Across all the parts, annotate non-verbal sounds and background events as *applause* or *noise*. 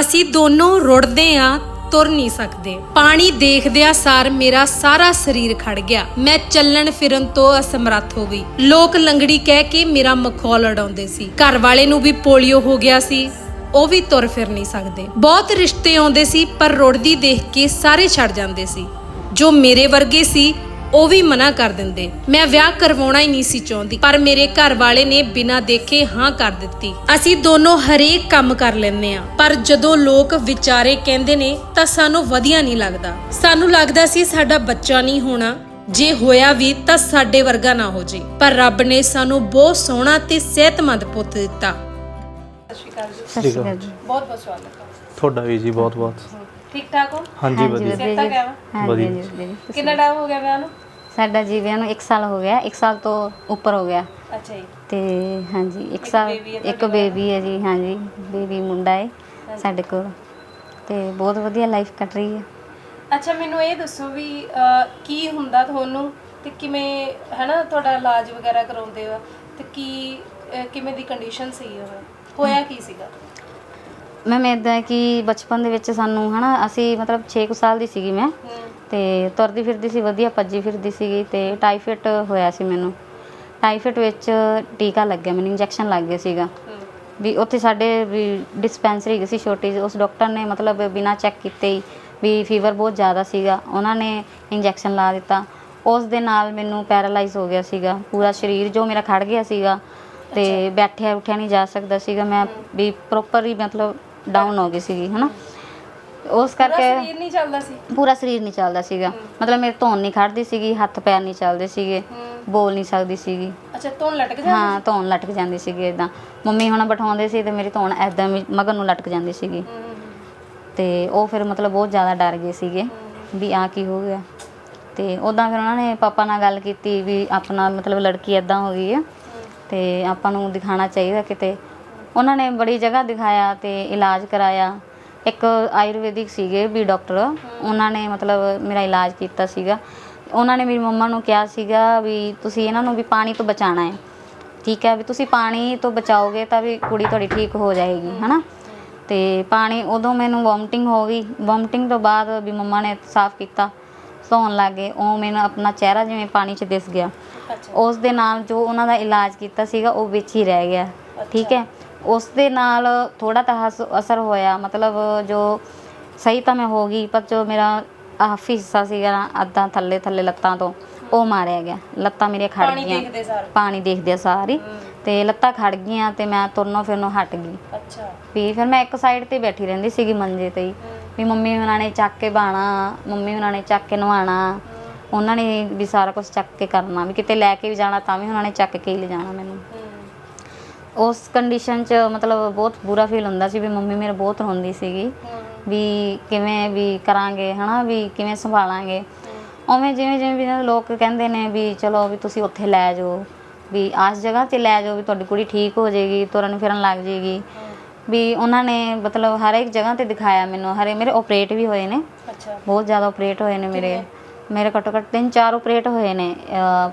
ਅਸੀਂ ਦੋਨੋਂ ਰੁੜਦੇ ਆਂ, ਤੁਰ ਨਹੀਂ ਸਕਦੇ। ਪਾਣੀ ਦੇਖਦਿਆਂ ਸਾਰ ਮੇਰਾ ਸਾਰਾ ਸਰੀਰ ਖੜ ਗਿਆ। ਮੈਂ ਚੱਲਣ ਫਿਰਨ ਤੋਂ ਅਸਮਰੱਥ ਹੋ ਗਈ। ਲੋਕ ਲੰਗੜੀ ਕਹਿ ਕੇ ਮੇਰਾ ਮਖੌਲ ਉਡਾਉਂਦੇ ਸੀ। ਘਰ ਵਾਲੇ ਨੂੰ ਵੀ ਪੋਲੀਓ ਹੋ ਗਿਆ ਸੀ। ਉਹ ਵੀ ਤੁਰ ਫਿਰ ਨਹੀਂ ਸਕਦੇ। ਬਹੁਤ ਰਿਸ਼ਤੇ ਆਉਂਦੇ ਸੀ, ਪਰ ਰੁੜਦੀ ਦੇਖ ਕੇ ਸਾਰੇ ਛੱਡ ਜਾਂਦੇ ਸੀ। ਜੋ ਮੇਰੇ ਵਰਗੇ ਸੀ ਉਹ ਵੀ ਮਨਾ ਕਰ ਦਿੰਦੇ। ਮੈਂ ਵਿਆਹ ਕਰਵਾਉਣਾ ਹੀ ਨਹੀਂ ਸੀ ਚਾਹੁੰਦੀ ਪਰ ਮੇਰੇ ਘਰ ਵਾਲੇ ਨੇ ਬਿਨਾਂ ਦੇਖੇ ਹਾਂ ਕਰ ਦਿੱਤੀ। ਅਸੀਂ ਦੋਨੋਂ ਹਰੇਕ ਕੰਮ ਕਰ ਲੈਂਦੇ ਆ ਪਰ ਜਦੋਂ ਲੋਕ ਵਿਚਾਰੇ ਕਹਿੰਦੇ ਨੇ ਤਾਂ ਸਾਨੂੰ ਵਧੀਆ ਨਹੀਂ ਲੱਗਦਾ। ਸਾਨੂੰ ਲੱਗਦਾ ਸੀ ਸਾਡਾ ਬੱਚਾ ਨਹੀਂ ਹੋਣਾ। ਜੇ ਹੋਇਆ ਵੀ ਤਾਂ ਸਾਡੇ ਵਰਗਾ ਨਾ ਹੋ ਜੇ। ਪਰ ਰੱਬ ਨੇ ਸਾਨੂੰ ਬਹੁਤ ਸੋਹਣਾ ਤੇ ਸਿਹਤਮੰਦ ਪੁੱਤ ਦਿੱਤਾ। ਸਤਿ ਸ਼੍ਰੀ ਅਕਾਲ ਜੀ। ਬਹੁਤ ਬਹੁਤ ਸਵਾਗਤ ਤੁਹਾਡਾ ਵੀ ਜੀ ਬਹੁਤ ਬਹੁਤ। ਠੀਕ ਠਾਕ ਹੋ? ਹਾਂਜੀ ਵਧੀਆ। ਸਿਹਤਾਂ ਕਿਵੇਂ? ਹਾਂਜੀ ਕਿੰਨਾ ਟਾਈਮ ਹੋ ਗਿਆ ਵਿਆਹ ਨੂੰ? ਸਾਡਾ ਜੀ ਵਿਆਹ ਨੂੰ 1 ਸਾਲ ਹੋ ਗਿਆ 1 ਸਾਲ ਤੋਂ ਉੱਪਰ ਹੋ ਗਿਆ। ਅੱਛਾ ਜੀ। ਤੇ ਹਾਂਜੀ 1 ਸਾਲ baby ਹੈ ਇੱਕ ਬੇਬੀ ਹੈ ਜੀ ਹਾਂਜੀ ਬੇਬੀ ਮੁੰਡਾ ਹੈ ਸਾਡੇ ਕੋਲ। ਤੇ ਬਹੁਤ ਵਧੀਆ ਲਾਈਫ ਕੱਟ ਰਹੀ ਹੈ। ਅੱਛਾ ਮੈਨੂੰ ਇਹ ਦੱਸੋ ਵੀ ਅਹ, ਕੀ ਹੁੰਦਾ ਤੁਹਾਨੂੰ ਤੇ ਕਿਵੇਂ ਹੈਨਾ ਤੁਹਾਡਾ ਇਲਾਜ ਵਗੈਰਾ ਕਰਾਉਂਦੇ ਹੋ ਤੇ ਕੀ ਅਹ, ਕਿਵੇਂ ਦੀ ਕੰਡੀਸ਼ਨ ਸੀ ਉਹ? ਹੋਇਆ ਕੀ ਸੀਗਾ? ਮੈਂ ਇਦਾਂ ਕਿ ਬਚਪਨ ਦੇ ਵਿੱਚ ਸਾਨੂੰ ਹਨਾ ਅਸੀਂ ਮਤਲਬ 6 ਕੁ ਸਾਲ ਦੀ ਸੀਗੀ ਮੈਂ। ਹੂੰ। ਤੇ ਤੁਰਦੀ ਫਿਰਦੀ ਸੀ ਵਧੀਆ ਭੱਜੀ ਫਿਰਦੀ ਸੀਗੀ ਤੇ ਟਾਈਫਾਇਡ ਹੋਇਆ ਸੀ ਮੈਨੂੰ। ਟਾਈਫਾਇਡ ਵਿੱਚ ਟੀਕਾ ਲੱਗਿਆ ਮੈਨੂੰ ਇੰਜੈਕਸ਼ਨ ਲੱਗ ਗਿਆ ਸੀਗਾ। ਵੀ ਉੱਥੇ ਸਾਡੇ ਵੀ ਡਿਸਪੈਂਸਰੀ ਸੀ ਛੋਟੀ ਜਿਹੀ ਉਸ ਡਾਕਟਰ ਨੇ ਮਤਲਬ ਬਿਨਾਂ ਚੈੱਕ ਕੀਤੇ ਹੀ ਵੀ ਫੀਵਰ ਬਹੁਤ ਜ਼ਿਆਦਾ ਸੀਗਾ ਉਹਨਾਂ ਨੇ ਇੰਜੈਕਸ਼ਨ ਲਾ ਦਿੱਤਾ। ਉਸ ਦੇ ਨਾਲ ਮੈਨੂੰ ਪੈਰਾਲਾਈਜ਼ ਹੋ ਗਿਆ ਸੀਗਾ ਪੂਰਾ ਸਰੀਰ ਜੋ ਮੇਰਾ ਖੜ ਗਿਆ ਸੀਗਾ ਤੇ ਬੈਠਿਆ ਉੱਠਿਆ ਨਹੀਂ ਜਾ ਸਕਦਾ ਸੀਗਾ ਮੈਂ ਵੀ ਪ੍ਰੋਪਰ ਹੀ ਮਤਲਬ ਡਾਊਨ ਹੋ ਗਈ ਸੀਗੀ ਹਨਾ? ਉਸ ਪੂਰਾ ਕਰਕੇ ਸਰੀਰ ਨਹੀਂ ਚੱਲਦਾ ਸੀ। ਪੂਰਾ ਸਰੀਰ ਨਹੀਂ ਚੱਲਦਾ ਸੀਗਾ। ਮਤਲਬ ਮੇਰੇ ਧੌਣ ਨਹੀਂ ਖੜਦੀ ਸੀਗੀ ਹੱਥ ਪੈਰ ਨਹੀਂ ਚੱਲਦੇ ਸੀਗੇ ਬੋਲ ਨਹੀਂ ਸਕਦੀ ਸੀਗੀ। ਅੱਛਾ ਤੋਂ ਲਟਕ ਜਾ ਹਾਂ ਧੌਣ ਲਟਕ ਜਾਂਦੀ ਸੀਗੀ ਇਦਾਂ ਮੰਮੀ ਹੁਣ ਬਿਠਾਉਂਦੇ ਸੀ ਤੇ ਮੇਰੀ ਧੌਣ ਐਦਾਂ ਮਗਰ ਨੂੰ ਲਟਕ ਜਾਂਦੀ ਸੀਗੀ। ਤੇ ਉਹ ਫਿਰ ਮਤਲਬ ਬਹੁਤ ਜ਼ਿਆਦਾ ਡਰ ਗਏ ਸੀਗੇ ਵੀ ਆ ਕੀ ਹੋ ਗਿਆ। ਤੇ ਉਦਾਂ ਫਿਰ ਉਹਨਾਂ ਨੇ ਪਾਪਾ ਨਾਲ ਗੱਲ ਕੀਤੀ ਵੀ ਆਪਣਾ ਮਤਲਬ ਲੜਕੀ ਐਦਾਂ ਹੋ ਗਈ ਹੈ। ਤੇ ਆਪਾਂ ਨੂੰ ਦਿਖਾਣਾ ਚਾਹੀਦਾ ਕਿਤੇ। ਉਹਨਾਂ ਨੇ ਬੜੀ ਜਗ੍ਹਾ ਦਿਖਾਇਆ ਤੇ ਇਲਾਜ ਕਰਾਇਆ। ਇੱਕ ਆਯੁਰਵੈਦਿਕ ਸੀਗੇ ਵੀ ਡਾਕਟਰ। ਉਹਨਾਂ ਨੇ ਮਤਲਬ ਮੇਰਾ ਇਲਾਜ ਕੀਤਾ ਸੀਗਾ। ਉਹਨਾਂ ਨੇ ਮੇਰੀ ਮੰਮਾ ਨੂੰ ਕਿਹਾ ਸੀਗਾ ਵੀ ਤੁਸੀਂ ਇਹਨਾਂ ਨੂੰ ਵੀ ਪਾਣੀ ਤੋਂ ਬਚਾਉਣਾ ਹੈ। ਠੀਕ ਹੈ ਵੀ ਤੁਸੀਂ ਪਾਣੀ ਤੋਂ ਬਚਾਓਗੇ ਤਾਂ ਵੀ ਕੁੜੀ ਤੁਹਾਡੀ ਠੀਕ ਹੋ ਜਾਏਗੀ ਹਨਾ? ਤੇ ਪਾਣੀ ਉਦੋਂ ਮੈਨੂੰ ਵੋਮਟਿੰਗ ਹੋ ਗਈ। ਵੋਮਟਿੰਗ ਤੋਂ ਬਾਅਦ ਵੀ ਮੰਮਾ ਨੇ ਸਾਫ਼ ਕੀਤਾ। ਧੋਣ ਲੱਗੇ ਉਹ ਮੈਨੂੰ ਆਪਣਾ ਚਿਹਰਾ ਜਿਵੇਂ ਪਾਣੀ 'ਚ ਦਿਸ ਗਿਆ। ਉਸ ਦੇ ਨਾਲ ਜੋ ਉਹਨਾਂ ਦਾ ਇਲਾਜ ਕੀਤਾ ਸੀਗਾ ਉਹ ਵਿੱਚ ਹੀ ਰਹਿ ਗਿਆ। ਠੀਕ ਹੈ? ਉਸ ਦੇ ਨਾਲ ਥੋੜਾ ਤਾਂ ਹਸ- ਅਸਰ ਹੋਇਆ ਮਤਲਬ ਜੋ ਸਹੀ ਤਾਂ ਮੈਂ ਹੋ ਗਈ ਪਰ ਜੋ ਮੇਰਾ ਹਾਫੀ ਹਿੱਸਾ ਸੀਗਾ ਨਾ, ਅੱਧਾ ਥੱਲੇ ਥੱਲੇ ਲੱਤਾਂ ਤੋਂ ਉਹ ਮਾਰਿਆ ਗਿਆ। ਲੱਤਾਂ ਮੇਰੀਆਂ ਖੜ ਪਾਣੀ ਗਈਆਂ। ਦੇਖਦੇ ਸਾਰ। ਪਾਣੀ ਦੇਖਦੇ ਸਾਰੀ। ਤੇ ਲੱਤਾਂ ਖੜ ਗਈਆਂ ਤੇ ਮੈਂ ਤੁਰਨੋਂ ਫਿਰਨੋਂ ਹਟ ਗਈ। ਅੱਛਾ। ਵੀ ਫਿਰ ਮੈਂ ਇੱਕ ਸਾਈਡ ਤੇ ਬੈਠੀ ਰਹਿੰਦੀ ਸੀਗੀ ਮੰਜੇ ਤੇ ਹੀ। ਵੀ ਮੰਮੀ ਉਹਨਾਂ ਨੇ ਚੱਕ ਕੇ ਬਾਣਾ ਮੰਮੀ ਉਹਨਾਂ ਨੇ ਚੱਕ ਕੇ ਨਵਾਣਾ। ਉਹਨਾਂ ਨੇ ਵੀ ਸਾਰਾ ਕੁਝ ਚੱਕ ਕੇ ਕਰਨਾ। ਵੀ ਕਿਤੇ ਲੈ ਕੇ ਵੀ ਜਾਣਾ ਤਾਂ ਵੀ ਉਹਨਾਂ ਨੇ ਚੱਕ ਕੇ ਹੀ ਲਿਜਾਣਾ ਮੈਨੂੰ। ਉਸ ਕੰਡੀਸ਼ਨ 'ਚ ਮਤਲਬ ਬਹੁਤ ਬੁਰਾ ਫੀਲ ਹੁੰਦਾ ਸੀ ਵੀ ਮੰਮੀ ਮੇਰੇ ਬਹੁਤ ਰੋਂਦੀ ਸੀਗੀ। ਵੀ ਕਿਵੇਂ ਵੀ ਕਰਾਂਗੇ ਹਨਾ ਵੀ ਕਿਵੇਂ ਸੰਭਾਲਾਂਗੇ। ਉਵੇਂ ਜਿਵੇਂ ਜਿਵੇਂ ਵੀ ਲੋਕ ਕਹਿੰਦੇ ਨੇ ਵੀ ਚਲੋ ਵੀ ਤੁਸੀਂ ਉੱਥੇ ਲੈ ਜਾਓ ਵੀ ਆਸ ਜਗ੍ਹਾ ਤੇ ਲੈ ਜਾਓ ਵੀ ਤੁਹਾਡੀ ਕੁੜੀ ਠੀਕ ਹੋ ਜਾਏਗੀ ਤੁਰਨ ਫਿਰਨ ਲੱਗ ਜਾਏਗੀ। ਵੀ ਉਹਨਾਂ ਨੇ ਮਤਲਬ ਹਰ ਇੱਕ ਜਗ੍ਹਾ ਤੇ ਦਿਖਾਇਆ ਮੈਨੂੰ ਹਰੇ ਮੇਰੇ ਆਪਰੇਟ ਵੀ ਹੋਏ ਨੇ। ਅੱਛਾ। ਬਹੁਤ ਜ਼ਿਆਦਾ ਆਪਰੇਟ ਹੋਏ ਨੇ ਮੇਰੇ। ਮੇਰੇ ਘੱਟੋ ਘੱਟ ਤਿੰਨ ਚਾਰ ਆਪਰੇਟ ਹੋਏ ਨੇ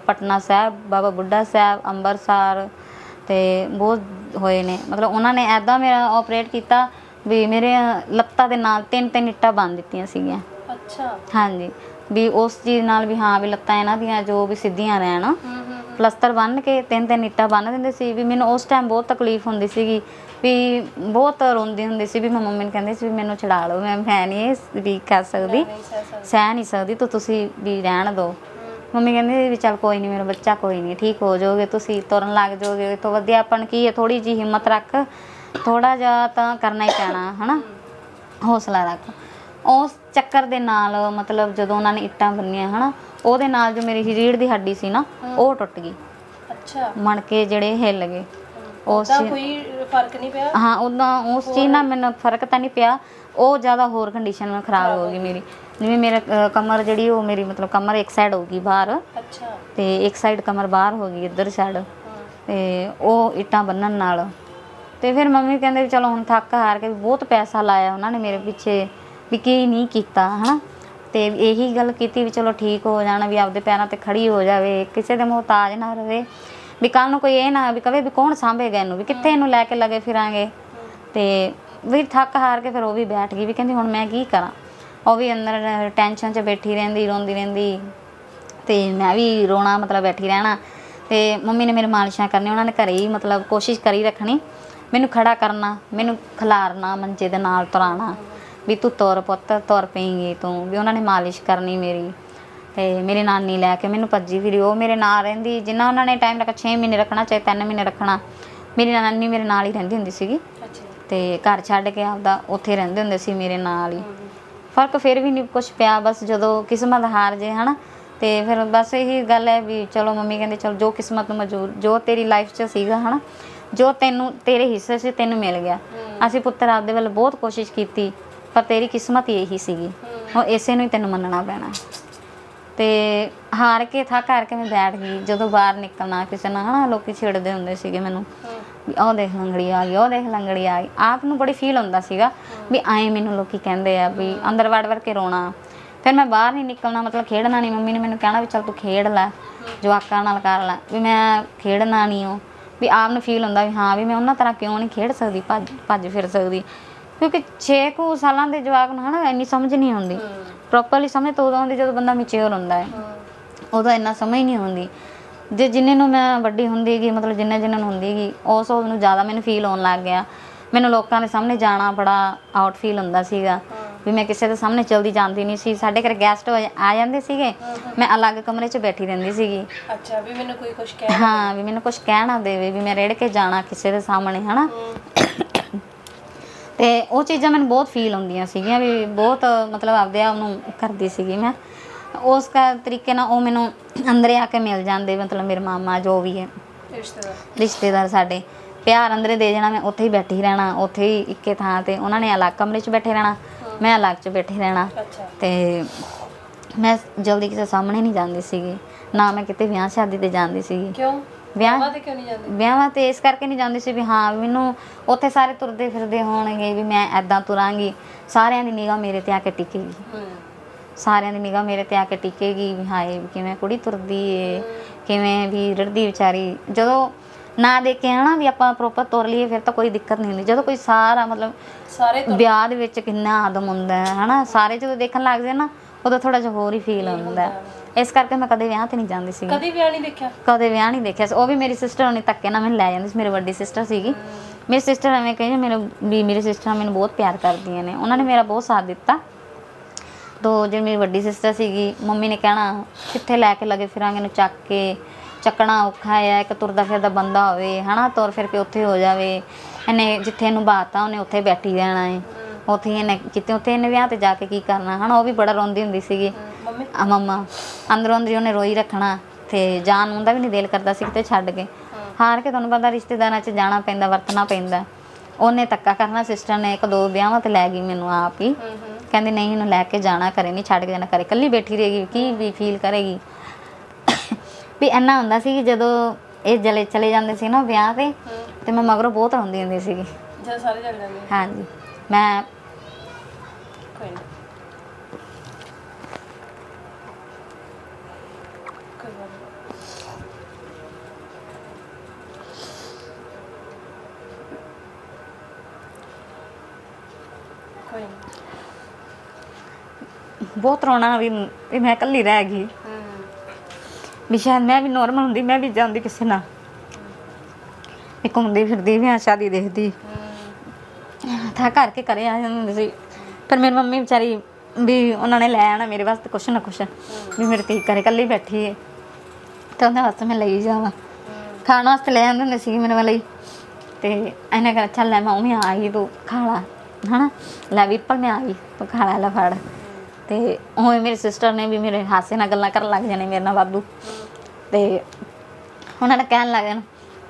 ਪਟਨਾ ਸਾਹਿਬ ਬਾਬਾ ਬੁੱਢਾ ਸਾਹਿਬ ਅੰਮ੍ਰਿਤਸਰ ਤੇ ਬਹੁਤ ਹੋਏ ਨੇ। ਮਤਲਬ ਉਹਨਾਂ ਨੇ ਐਦਾਂ ਮੇਰਾ ਆਪਰੇਟ ਕੀਤਾ ਵੀ ਮੇਰੇ ਲੱਤਾਂ ਦੇ ਨਾਲ ਤਿੰਨ ਤਿੰਨ ਇੱਟਾਂ ਬੰਨ ਦਿੱਤੀਆਂ ਸੀਗੀਆਂ। ਅੱਛਾ। ਹਾਂਜੀ। ਵੀ ਉਸ ਚੀਜ਼ ਨਾਲ ਵੀ ਹਾਂ ਵੀ ਲੱਤਾਂ ਇਹਨਾਂ ਦੀਆਂ ਜੋ ਵੀ ਸਿੱਧੀਆਂ ਰਹਿਣ ਪਲਸਤਰ ਬੰਨ ਕੇ ਤਿੰਨ ਤਿੰਨ ਇੱਟਾਂ ਬੰਨ ਦਿੰਦੇ ਸੀ ਵੀ ਮੈਨੂੰ ਉਸ ਟਾਈਮ ਬਹੁਤ ਤਕਲੀਫ ਹੁੰਦੀ ਸੀਗੀ। ਵੀ ਬਹੁਤ ਰੋਂਦੀ ਹੁੰਦੀ ਸੀ ਵੀ ਮੈਂ ਮੰਮੀ ਨੂੰ ਕਹਿੰਦੀ ਸੀ ਵੀ ਮੈਨੂੰ ਛਡਾ ਲਓ ਮੈਂ ਮੈਂ ਨਹੀਂ ਇਹ ਵੀ ਕਰ ਸਕਦੀ। ਸਹਿ ਨਹੀਂ ਸਕਦੀ ਤਾਂ ਤੁਸੀਂ ਵੀ ਰਹਿਣ ਦਿਓ। ਮੰਮੀ ਕਹਿੰਦੀ ਵੀ ਚੱਲ ਕੋਈ ਨਹੀਂ ਮੇਰਾ ਬੱਚਾ ਕੋਈ ਨਹੀਂ ਠੀਕ ਹੋ ਜਾਓਗੇ ਤੁਸੀਂ ਤੁਰਨ ਲੱਗ ਜਾਓਗੇ ਇਹ ਤੋਂ ਵਧੀਆ ਆਪਾਂ ਨੂੰ ਕੀ ਹੈ ਥੋੜੀ ਜੀ ਹਿੰਮਤ ਰੱਖ ਥੋੜਾ ਜਿਹਾ ਤਾਂ ਕਰਨਾ ਹੀ ਪੈਣਾ ਹਨਾ? ਹੌਸਲਾ ਰੱਖ। ਉਸ ਚੱਕਰ ਦੇ ਨਾਲ ਮਤਲਬ ਜਦੋਂ ਉਹਨਾਂ ਨੇ ਇੱਟਾਂ ਬੰਨੀਆਂ ਹਨਾ ਉਹਦੇ ਨਾਲ ਜੋ ਮੇਰੀ ਰੀੜ ਦੀ ਹੱਡੀ ਸੀ ਨਾ ਉਹ ਟੁੱਟ ਗਈ। ਅੱਛਾ। ਮਣਕੇ ਜਿਹੜੇ ਹਿੱਲ ਗਏ। ਉਸ ਤਾਂ ਕੋਈ ਫ਼ਰਕ ਨਹੀਂ ਪਿਆ? ਹਾਂ ਉਦਾਂ ਉਸ ਚੀਜ਼ ਨਾਲ ਮੈਨੂੰ ਫ਼ਰਕ ਤਾਂ ਨਹੀਂ ਪਿਆ। ਉਹ ਜ਼ਿਆਦਾ ਹੋਰ ਕੰਡੀਸ਼ਨ ਵਿੱਚ ਖਰਾਬ ਹੋ ਗਈ ਮੇਰੀ। ਜਿਵੇਂ ਮੇਰਾ ਅ, ਕਮਰ ਜਿਹੜੀ ਉਹ ਮੇਰੀ ਮਤਲਬ ਕਮਰ ਇੱਕ ਸਾਈਡ ਹੋ ਗਈ ਬਾਹਰ। ਅੱਛਾ। ਤੇ ਇੱਕ ਸਾਈਡ ਕਮਰ ਬਾਹਰ ਹੋ ਗਈ ਇੱਧਰ ਸਾਈਡ ਤੇ ਉਹ ਇੱਟਾਂ ਬੰਨਣ ਨਾਲ। ਤੇ ਫਿਰ ਮੰਮੀ ਕਹਿੰਦੇ ਵੀ ਚਲੋ ਹੁਣ ਥੱਕ ਹਾਰ ਕੇ ਵੀ ਬਹੁਤ ਪੈਸਾ ਲਾਇਆ ਉਹਨਾਂ ਨੇ ਮੇਰੇ ਪਿੱਛੇ ਵੀ ਕੀ ਨਹੀਂ ਕੀਤਾ ਹਨਾ? ਤੇ ਇਹੀ ਗੱਲ ਕੀਤੀ ਵੀ ਚਲੋ ਠੀਕ ਹੋ ਜਾਣਾ ਵੀ ਆਪਦੇ ਪੈਰਾਂ ਤੇ ਖੜੀ ਹੋ ਜਾਵੇ ਕਿਸੇ ਦੇ ਮੁਹਤਾਜ ਨਾ ਰਵੇ। ਵੀ ਕੱਲ ਨੂੰ ਕੋਈ ਇਹ ਨਾ ਵੀ ਕਵੇ ਵੀ ਕੌਣ ਸਾਂਭੇਗਾ ਇਹਨੂੰ ਵੀ ਕਿੱਥੇ ਇਹਨੂੰ ਲੈ ਕੇ ਲਗੇ ਫਿਰਾਂਗੇ। ਤੇ ਵੀ ਥੱਕ ਹਾਰ ਕੇ ਫਿਰ ਉਹ ਵੀ ਬੈਠ ਗਈ ਵੀ ਕਹਿੰਦੀ ਹੁਣ ਮੈਂ ਕੀ ਕਰਾਂ? ਉਹ ਵੀ ਅੰਦਰ ਟੈਨਸ਼ਨ 'ਚ ਬੈਠੀ ਰਹਿੰਦੀ, ਰੋਂਦੀ ਰਹਿੰਦੀ ਤੇ ਮੈਂ ਵੀ ਰੋਣਾ ਮਤਲਬ ਬੈਠੀ ਰਹਿਣਾ ਤੇ ਮੰਮੀ ਨੇ ਮੇਰੇ ਮਾਲਿਸ਼ਾਂ ਕਰਨੀ ਉਹਨਾਂ ਨੇ ਘਰੇ ਹੀ ਮਤਲਬ ਕੋਸ਼ਿਸ਼ ਕਰੀ ਰੱਖਣੀ, ਮੈਨੂੰ ਖੜਾ ਕਰਨਾ, ਮੈਨੂੰ ਖਿਲਾਰਨਾ, ਮੰਜੇ ਦੇ ਨਾਲ ਤੁਰਾਣਾ ਵੀ ਤੂੰ ਤੁਰ ਪੁੱਤ, ਤੁਰ ਪਏਂਗੀ ਤੂੰ ਵੀ ਉਹਨਾਂ ਨੇ ਮਾਲਿਸ਼ ਕਰਨੀ ਮੇਰੀ ਤੇ ਮੇਰੀ ਨਾਨੀ ਲੈ ਕੇ ਮੈਨੂੰ ਭੱਜੀ ਫਿਰੀ, ਉਹ ਮੇਰੇ ਨਾਲ ਰਹਿੰਦੀ, ਜਿੰਨਾ ਉਹਨਾਂ ਨੇ ਟਾਈਮ ਰੱਖਿਆ 6 ਮਹੀਨੇ ਰੱਖਣਾ, ਚਾਹੇ 3 ਮਹੀਨੇ ਰੱਖਣਾ, ਮੇਰੀ ਨਾਨੀ ਮੇਰੇ ਨਾਲ ਹੀ ਰਹਿੰਦੀ ਹੁੰਦੀ ਸੀਗੀ। ਅੱਛਾ। ਤੇ ਘਰ ਛੱਡ ਕੇ ਆਪਦਾ ਉੱਥੇ ਰਹਿੰਦੇ ਹੁੰਦੇ ਸੀ ਮੇਰੇ ਨਾਲ ਹੀ। ਫ਼ਰਕ ਫਿਰ ਵੀ ਨਹੀਂ ਕੁਝ ਪਿਆ ਬਸ ਜਦੋਂ ਕਿਸਮਤ ਹਾਰ ਜੇ ਹਨਾ। ਤੇ ਫਿਰ ਬਸ ਇਹੀ ਗੱਲ ਹੈ ਵੀ ਚਲੋ ਮੰਮੀ ਕਹਿੰਦੇ ਚਲ ਜੋ ਕਿਸਮਤ ਨੂੰ ਮਨਜ਼ੂਰ ਜੋ ਤੇਰੀ ਲਾਈਫ 'ਚ ਸੀਗਾ ਹਨਾ ਜੋ ਤੈਨੂੰ ਤੇਰੇ ਹਿੱਸੇ 'ਚ ਤੈਨੂੰ ਮਿਲ ਗਿਆ। ਅਸੀਂ ਪੁੱਤਰ ਆਪਦੇ ਵੱਲ ਬਹੁਤ ਕੋਸ਼ਿਸ਼ ਕੀਤੀ ਪਰ ਤੇਰੀ ਕਿਸਮਤ ਹੀ ਇਹੀ ਸੀਗੀ। ਉਹ ਇਸੇ ਨੂੰ ਹੀ ਤੈਨੂੰ ਮੰਨਣਾ ਪੈਣਾ। ਤੇ ਹਾਰ ਕੇ ਥੱਕ ਹਾਰ ਕੇ ਮੈਂ ਬੈਠ ਗਈ, ਜਦੋਂ ਬਾਹਰ ਨਿਕਲਣਾ, ਕਿਸੇ ਨਾਲ, ਹਨਾ, ਲੋਕੀ ਛੇੜਦੇ ਹੁੰਦੇ ਸੀਗੇ ਮੈਨੂੰ। ਵੀ ਉਹ ਦੇਖ ਲੰਗੜੀ ਆ ਗਈ ਉਹ ਦੇਖ ਲੰਗੜੀ ਆ ਗਈ। ਆਪ ਨੂੰ ਬੜੀ ਫੀਲ ਹੁੰਦਾ ਸੀਗਾ ਵੀ ਆਏ ਮੈਨੂੰ ਲੋਕੀ ਕਹਿੰਦੇ ਆ ਵੀ ਅੰਦਰ ਵੜ ਵੜ ਕੇ ਰੋਣਾ। ਫਿਰ ਮੈਂ ਬਾਹਰ ਨਹੀਂ ਨਿਕਲਣਾ, ਮਤਲਬ ਖੇਡਣਾ ਨਹੀਂ। ਮੰਮੀ ਨੇ ਮੈਨੂੰ ਕਹਿਣਾ ਵੀ ਚੱਲ ਤੂੰ ਖੇਡ ਲੈ, ਜਵਾਕਾਂ ਨਾਲ ਕਰ ਲੈ। ਵੀ ਮੈਂ ਖੇਡਣਾ ਨਹੀਂ ਉਹ। ਵੀ ਆਪ ਨੂੰ ਫੀਲ ਹੁੰਦਾ ਵੀ ਹਾਂ, ਵੀ ਮੈਂ ਉਹਨਾਂ ਤਰ੍ਹਾਂ ਕਿਉਂ ਨਹੀਂ ਖੇਡ ਸਕਦੀ, ਭੱਜ ਭੱਜ ਫਿਰ ਸਕਦੀ। ਕਿਉਂਕਿ 6 ਕੁ ਸਾਲਾਂ ਦੇ ਜਵਾਕ ਨੂੰ, ਹਨਾ, ਇੰਨੀ ਸਮਝ ਨਹੀਂ ਆਉਂਦੀ। ਪ੍ਰੋਪਰਲੀ ਸਮਝ ਤਾਂ ਉਦੋਂ ਆਉਂਦੀ ਜਦੋਂ ਬੰਦਾ ਮੈਚੁਰ ਹੁੰਦਾ ਹੈ। ਉਦੋਂ ਇੰਨਾ ਸਮਝ ਨਹੀਂ ਆਉਂਦੀ। ਜੇ ਜਿੰਨੇ ਨੂੰ ਮੈਂ ਵੱਡੀ ਹੁੰਦੀ ਗਈ ਮਤਲਬ ਜਿੰਨੇ ਜਿੰਨੇ ਨੂੰ ਹੁੰਦੀ ਗਈ ਉਸ ਨੂੰ ਜ਼ਿਆਦਾ ਮੈਨੂੰ ਫੀਲ ਹੋਣ ਲੱਗ ਗਿਆ। ਮੈਨੂੰ ਲੋਕਾਂ ਦੇ ਸਾਹਮਣੇ ਜਾਣਾ ਬੜਾ ਆਊਟ ਫੀਲ ਹੁੰਦਾ ਸੀਗਾ ਵੀ ਮੈਂ ਕਿਸੇ ਦੇ ਸਾਹਮਣੇ ਜਲਦੀ ਜਾਂਦੀ ਨਹੀਂ ਸੀ। ਸਾਡੇ ਘਰ ਗੈਸਟ ਆ ਜਾਂਦੇ ਸੀਗੇ। ਮੈਂ ਅਲੱਗ ਕਮਰੇ 'ਚ ਬੈਠੀ ਰਹਿੰਦੀ ਸੀਗੀ। ਅੱਛਾ ਵੀ ਮੈਨੂੰ ਕੋਈ ਕੁਝ ਕਹਿ ਹਾਂ ਵੀ ਮੈਨੂੰ ਕੁਝ ਕਹਿ ਨਾ ਦੇਵੇ ਵੀ ਮੈਂ ਰੇੜ ਕੇ ਜਾਣਾ ਕਿਸੇ ਦੇ ਸਾਹਮਣੇ ਹਨਾ? ਤੇ ਉਹ ਚੀਜ਼ਾਂ ਮੈਨੂੰ ਬਹੁਤ ਫੀਲ ਹੁੰਦੀਆਂ ਸੀਗੀਆਂ ਵੀ ਬਹੁਤ ਮਤਲਬ ਆਪਦੇ ਆਪ ਨੂੰ ਕਰਦੀ ਸੀਗੀ ਮੈਂ। ਉਸ ਕਾ ਤਰੀਕੇ ਨਾਲ ਉਹ ਮੈਨੂੰ ਅੰਦਰੇ ਆ ਕੇ ਮਿਲ ਜਾਂਦੇ ਮਤਲਬ ਮੇਰੇ ਮਾਮਾ ਜੋ ਵੀ ਹੈ। ਰਿਸ਼ਤੇਦਾਰ। ਰਿਸ਼ਤੇਦਾਰ ਸਾਡੇ। ਪਿਆਰ ਅੰਦਰੇ ਦੇ ਜਾਣਾ ਮੈਂ ਉੱਥੇ ਹੀ ਬੈਠੀ ਰਹਿਣਾ ਉੱਥੇ ਹੀ ਇੱਕੇ ਥਾਂ ਤੇ ਉਹਨਾਂ ਨੇ ਅਲੱਗ ਕਮਰੇ 'ਚ ਬੈਠੇ ਰਹਿਣਾ ਮੈਂ ਅਲੱਗ 'ਚ ਬੈਠੀ ਰਹਿਣਾ। ਤੇ ਮੈਂ ਜਲਦੀ ਕਿਸੇ ਸਾਹਮਣੇ ਨਹੀਂ ਜਾਂਦੀ ਸੀਗੀ। ਨਾ ਮੈਂ ਕਿਤੇ ਵਿਆਹ ਸ਼ਾਦੀ ਤੇ ਜਾਂਦੀ ਸੀਗੀ। ਕਿਉਂ? ਵਿਆਹ ਤੇ ਕਿਉਂ ਨਹੀਂ ਜਾਂਦੇ? ਵਿਆਹਾਂ ਤੇ ਇਸ ਕਰਕੇ ਨਹੀਂ ਜਾਂਦੀ ਸੀ ਵੀ ਹਾਂ ਮੈਨੂੰ ਉੱਥੇ ਸਾਰੇ ਤੁਰਦੇ ਫਿਰਦੇ ਹੋਣਗੇ ਵੀ ਮੈਂ ਐਦਾਂ ਤੁਰਾਂਗੀ। ਸਾਰਿਆਂ ਦੀ ਨਿਗਾਹ ਮੇਰੇ ਤੇ ਆ ਕੇ ਟਿਕੇਗੀ। ਸਾਰਿਆਂ ਦੀ ਨਿਗਾਹ ਮੇਰੇ ਤੇ ਆ ਕੇ ਟਿਕੇਗੀ ਵੀ ਹਾਏ ਵੀ ਕਿਵੇਂ ਕੁੜੀ ਤੁਰਦੀ ਏ ਕਿਵੇਂ ਵੀ ਰੜਦੀ ਵਿਚਾਰੀ। ਜਦੋਂ ਨਾ ਦੇਖੇ ਹਨਾ ਵੀ ਆਪਾਂ ਪ੍ਰੋਪਰ ਤੁਰ ਲਈਏ ਫਿਰ ਤਾਂ ਕੋਈ ਦਿੱਕਤ ਨਹੀਂ ਹੁੰਦੀ। ਜਦੋਂ ਕੋਈ ਸਾਰਾ ਮਤਲਬ ਸਾਰੇ ਵਿਆਹ ਦੇ ਵਿੱਚ ਕਿੰਨਾ ਆਦਮ ਹੁੰਦਾ ਹੈ ਹਨਾ। ਸਾਰੇ ਜਦੋਂ ਦੇਖਣ ਲੱਗ ਜਾਏ ਨਾ ਉਦੋਂ ਥੋੜਾ ਜਿਹਾ ਹੋਰ ਹੀ ਫੀਲ ਹੁੰਦਾ ਹੈ। ਇਸ ਕਰਕੇ ਮੈਂ ਕਦੇ ਵਿਆਹ ਤੇ ਨਹੀਂ ਜਾਂਦੀ ਸੀ ਕਦੀ ਵਿਆਹ ਨਹੀਂ ਦੇਖਿਆ? ਕਦੇ ਵਿਆਹ ਨਹੀਂ ਦੇਖਿਆ ਸੀ। ਉਹ ਵੀ ਮੇਰੀ ਸਿਸਟਰ ਨੇ ਧੱਕੇ ਨਾਲ ਮੈਨੂੰ ਲੈ ਜਾਂਦੀ ਸੀ ਮੇਰੀ ਵੱਡੀ ਸਿਸਟਰ ਸੀਗੀ। ਮੇਰੀ ਸਿਸਟਰ ਐਵੇਂ ਕਹੀ ਮੈਨੂੰ ਵੀ ਮੇਰੀ ਸਿਸਟਰਾਂ ਮੈਨੂੰ ਬਹੁਤ ਪਿਆਰ ਕਰਦੀਆਂ ਨੇ। ਉਹਨਾਂ ਨੇ ਮੇਰਾ ਬਹੁਤ ਸਾਥ ਦਿੱਤਾ। ਤੋ ਜਿਹੜੀ ਮੇਰੀ ਵੱਡੀ ਸਿਸਟਰ ਸੀਗੀ ਮੰਮੀ ਨੇ ਕਹਿਣਾ ਕਿੱਥੇ ਲੈ ਕੇ ਲਗੇ ਫਿਰਾਂਗੇ ਇਹਨੂੰ ਚੱਕ ਕੇ? ਚੱਕਣਾ ਔਖਾ ਹੈ ਇੱਕ ਤੁਰਦਾ ਫਿਰਦਾ ਬੰਦਾ ਹੋਵੇ ਹਨਾ ਤੁਰ ਫਿਰ ਕੇ ਉੱਥੇ ਹੋ ਜਾਵੇ। ਇਹਨੇ ਜਿੱਥੇ ਇਹਨੂੰ ਬਾਤਾ ਉਹਨੇ ਉੱਥੇ ਬੈਠੀ ਰਹਿਣਾ ਹੈ। ਉੱਥੇ ਇਹਨੇ ਕਿਤੇ ਉੱਥੇ ਇਹਨੇ ਵਿਆਹ ਤੇ ਜਾ ਕੇ ਕੀ ਕਰਨਾ ਹਨਾ ਉਹ ਵੀ ਬੜਾ ਰੋਂਦੀ ਹੁੰਦੀ ਸੀਗੀ। ਮੰਮੀ? ਆ ਮੰਮਾ ਅੰਦਰੋਂ ਅੰਦਰੀ ਉਹਨੇ ਰੋਈ ਰੱਖਣਾ ਤੇ ਜਾਨ ਨੂੰ ਦਾ ਵੀ ਨਹੀਂ ਦਿਲ ਕਰਦਾ ਸੀ ਕਿਤੇ ਛੱਡ ਕੇ। ਹਾਰ ਕੇ ਤੁਹਾਨੂੰ ਪਤਾ ਰਿਸ਼ਤੇਦਾਰਾਂ 'ਚ ਜਾਣਾ ਪੈਂਦਾ ਵਰਤਣਾ ਪੈਂਦਾ। ਉਹਨੇ ਧੱਕਾ ਕਰਨਾ ਸਿਸਟਰ ਨੇ ਇੱਕ ਦੋ ਵਿਆਹਾਂ ਤੇ ਲੈ ਗਈ ਮੈਨੂੰ ਆਪ ਹੀ। ਕਹਿੰਦੀ ਨਹੀਂ ਇਹਨੂੰ ਲੈ ਕੇ ਜਾਣਾ ਕਰੇ ਨਹੀਂ ਛੱਡ ਕੇ ਜਾਣਾ ਕਰੇ ਇਕੱਲੀ ਬੈਠੀ ਰਹੇਗੀ ਕੀ ਵੀ ਫੀਲ ਕਰੇਗੀ? ਵੀ ਇੰਨਾ ਹੁੰਦਾ ਸੀ ਕਿ ਜਦੋਂ ਇਹ ਜਲੇ ਚਲੇ ਜਾਂਦੇ ਸੀ ਨਾ ਵਿਆਹ ਤੇ ਤੇ ਮੈਂ ਮਗਰੋਂ ਬਹੁਤ ਰੋਂਦੀ ਹੁੰਦੀ ਸੀਗੀ। ਜਦ ਸਾਰੇ ਚੱਲ ਜਾਂਦੇ। ਹਾਂਜੀ। ਮੈਂ ਕੋਈ ਨਹੀਂ ਬਹੁਤ ਰੋਣਾ ਵੀ ਵੀ ਮੈਂ ਇਕੱਲੀ ਰਹਿ ਗਈ। ਵੀ ਸ਼ਾਇਦ ਮੈਂ ਵੀ ਨੋਰਮਲ ਹੁੰਦੀ ਮੈਂ ਵੀ ਜਾਂਦੀ ਕਿਸੇ ਨਾਲ। ਵੀ ਘੁੰਮਦੀ ਫਿਰਦੀ ਵਿਆਹ ਸ਼ਾਦੀ ਦੇਖਦੀ। ਤਾਂ ਕਰਕੇ ਕਰੇ ਆ ਜਾਂਦੇ ਸੀ। ਪਰ ਮੇਰੀ ਮੰਮੀ ਵਿਚਾਰੀ ਵੀ ਉਹਨਾਂ ਨੇ ਲੈ ਆਣਾ ਮੇਰੇ ਵਾਸਤੇ ਕੁਛ ਨਾ ਕੁਛ ਵੀ ਮੇਰੇ ਤੇ ਘਰੇ ਇਕੱਲੀ ਬੈਠੀ ਹੈ ਤੇ ਉਹਨਾਂ ਵਾਸਤੇ ਮੈਂ ਲਈ ਜਾਵਾਂ। ਖਾਣ ਵਾਸਤੇ ਲੈ ਆਉਂਦੇ ਹੁੰਦੇ ਸੀ ਮੇਰੇ ਲਈ। ਤੇ ਇਹਨੇ ਕਿਹਾ ਚੱਲ ਲੈ ਮੈਂ ਉਵੇਂ ਆ ਗਈ ਤੂੰ ਖਾ ਲਾ। ਹਨਾ? ਲੈ ਵੀਰਪਲ ਮੈਂ ਆ ਗਈ। ਤੂੰ ਖਾ ਲੈ ਲੈ ਫੜ। ਤੇ ਉਹ ਮੇਰੀ ਸਿਸਟਰ ਨੇ ਵੀ ਮੇਰੇ ਹਾਸੇ ਨਾਲ ਗੱਲਾਂ ਕਰਨ ਲੱਗ ਜਾਣੇ ਮੇਰੇ ਨਾਲ ਵਾਧੂ। ਤੇ ਉਹਨਾਂ ਨੇ ਕਹਿਣ ਲੱਗ ਜਾਣਾ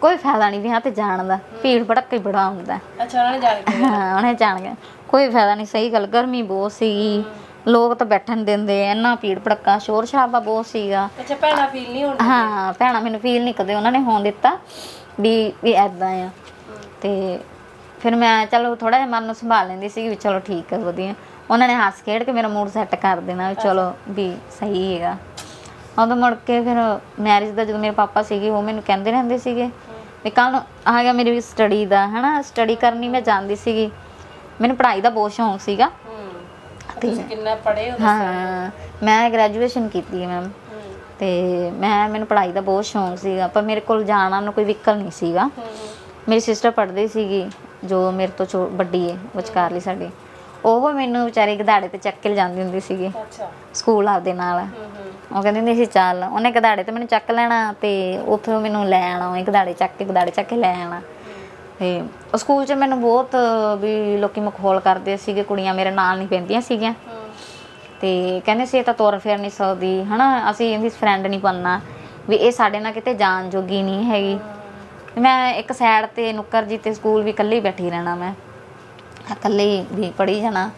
ਕੋਈ ਫਾਇਦਾ ਨਹੀਂ ਵਿਆਹ ਤੇ ਜਾਣ ਦਾ ਭੀੜ ਭੜੱਕਾ ਹੀ ਬੜਾ ਹੁੰਦਾ। ਅੱਛਾ ਉਹਨਾਂ ਨੇ ਜਾਣ ਕੇ ਹਾਂ ਉਹਨੇ ਜਾਣ ਗਿਆ ਕੋਈ ਫਾਇਦਾ ਨਹੀਂ ਸਹੀ ਗੱਲ ਗਰਮੀ ਬਹੁਤ ਸੀਗੀ। ਲੋਕ ਤਾਂ ਬੈਠਣ ਦਿੰਦੇ ਇੰਨਾ ਭੀੜ ਭੜੱਕਾ ਸ਼ੋਰ ਸ਼ਰਾਬਾ ਬਹੁਤ ਸੀਗਾ। ਅੱਛਾ ਭੈਣਾ ਫੀਲ ਨਹੀਂ ਹੋਣੀ ਹਾਂ ਭੈਣਾ ਮੈਨੂੰ ਫੀਲ ਨਹੀਂ ਕਦੇ ਉਹਨਾਂ ਨੇ ਹੋਣ ਦਿੱਤਾ ਵੀ ਵੀ ਐਦਾਂ ਆ। ਤੇ ਫਿਰ ਮੈਂ ਚਲੋ ਥੋੜਾ ਜਿਹਾ ਮਨ ਨੂੰ ਸੰਭਾਲ ਲੈਂਦੀ ਸੀ ਵੀ ਚਲੋ ਠੀਕ ਹੈ ਵਧੀਆ। ਉਹਨਾਂ ਨੇ ਹੱਸ ਖੇਡ ਕੇ ਮੇਰਾ ਮੂਡ ਸੈੱਟ ਕਰ ਦੇਣਾ ਵੀ ਚਲੋ ਵੀ ਸਹੀ ਹੈਗਾ। ਉਦੋਂ ਮੁੜ ਕੇ ਫਿਰ ਮੈਰਿਜ ਦਾ ਜਦੋਂ ਮੇਰੇ ਪਾਪਾ ਸੀਗੇ ਉਹ ਮੈਨੂੰ ਕਹਿੰਦੇ ਰਹਿੰਦੇ ਸੀਗੇ ਵੀ ਕੱਲ ਆ ਗਿਆ ਮੇਰੀ ਸਟੱਡੀ ਦਾ ਹਨਾ? ਸਟੱਡੀ ਕਰਨੀ ਮੈਂ ਜਾਂਦੀ ਸੀਗੀ। ਮੈਨੂੰ ਪੜ੍ਹਾਈ ਦਾ ਬਹੁਤ ਸ਼ੌਂਕ ਸੀਗਾ। ਹੂੰ। ਤੁਸੀਂ ਕਿੰਨਾ ਪੜ੍ਹੇ ਹੋ ਹਾਂ ਮੈਂ ਗ੍ਰੈਜੂਏਸ਼ਨ ਕੀਤੀ ਹੈ ਮੈਮ ਤੇ ਮੈਂ ਮੈਨੂੰ ਪੜ੍ਹਾਈ ਦਾ ਬਹੁਤ ਸ਼ੌਂਕ ਸੀਗਾ ਪਰ ਮੇਰੇ ਕੋਲ ਜਾਣ ਨੂੰ ਕੋਈ ਵਹੀਕਲ ਨਹੀਂ ਸੀਗਾ। ਮੇਰੀ ਸਿਸਟਰ ਪੜ੍ਹਦੀ ਸੀਗੀ ਜੋ ਮੇਰੇ ਤੋਂ ਵੱਡੀ ਹੈ ਵਿਚਕਾਰਲੀ ਸਾਡੀ। ਉਹ ਮੈਨੂੰ ਵਿਚਾਰੀ ਗਧਾੜੇ ਤੇ ਚੱਕ ਕੇ ਲਿਜਾਂਦੀ ਹੁੰਦੀ ਸੀਗੀ। ਅੱਛਾ। ਸਕੂਲ ਆਪਦੇ ਨਾਲ। ਉਹ ਕਹਿੰਦੀ ਹੁੰਦੀ ਸੀ ਚੱਲ। ਉਹਨੇ ਗਧਾੜੇ ਤੇ ਮੈਨੂੰ ਚੱਕ ਲੈਣਾ ਤੇ ਉੱਥੋਂ ਮੈਨੂੰ ਲੈ ਆਣਾ ਉਹ ਗਧਾੜੇ ਚੱਕ ਕੇ ਗਧਾੜੇ ਚੱਕ ਕੇ ਲੈ ਆਣਾ ਤੇ ਉਹ ਸਕੂਲ 'ਚ ਮੈਨੂੰ ਬਹੁਤ ਵੀ ਲੋਕੀ ਮਖੌਲ ਕਰਦੇ ਸੀਗੇ ਕੁੜੀਆਂ ਮੇਰੇ ਨਾਲ ਨਹੀਂ ਪੈਂਦੀਆਂ ਸੀਗੀਆਂ। ਤੇ ਕਹਿੰਦੇ ਸੀ ਇਹ ਤਾਂ ਤੁਰ ਫਿਰ ਨਹੀਂ ਸਕਦੀ। ਹਨਾ ਅਸੀਂ ਇਹਦੀ ਫਰੈਂਡ ਨਹੀਂ ਬਣਨਾ। ਵੀ ਇਹ ਸਾਡੇ ਨਾਲ ਕਿਤੇ ਜਾਣ ਜੋਗੀ ਨਹੀਂ ਹੈਗੀ। ਮੈਂ ਇੱਕ ਸਾਈਡ ਤੇ ਨੁੱਕਰ ਜੀ ਤੇ ਸਕੂਲ ਵੀ ਇਕੱਲੀ ਬੈਠੀ ਰਹਿਣਾ ਮੈਂ। ਇਕੱਲੇ ਵੀ ਪੜ੍ਹੀ ਜਾਣਾ।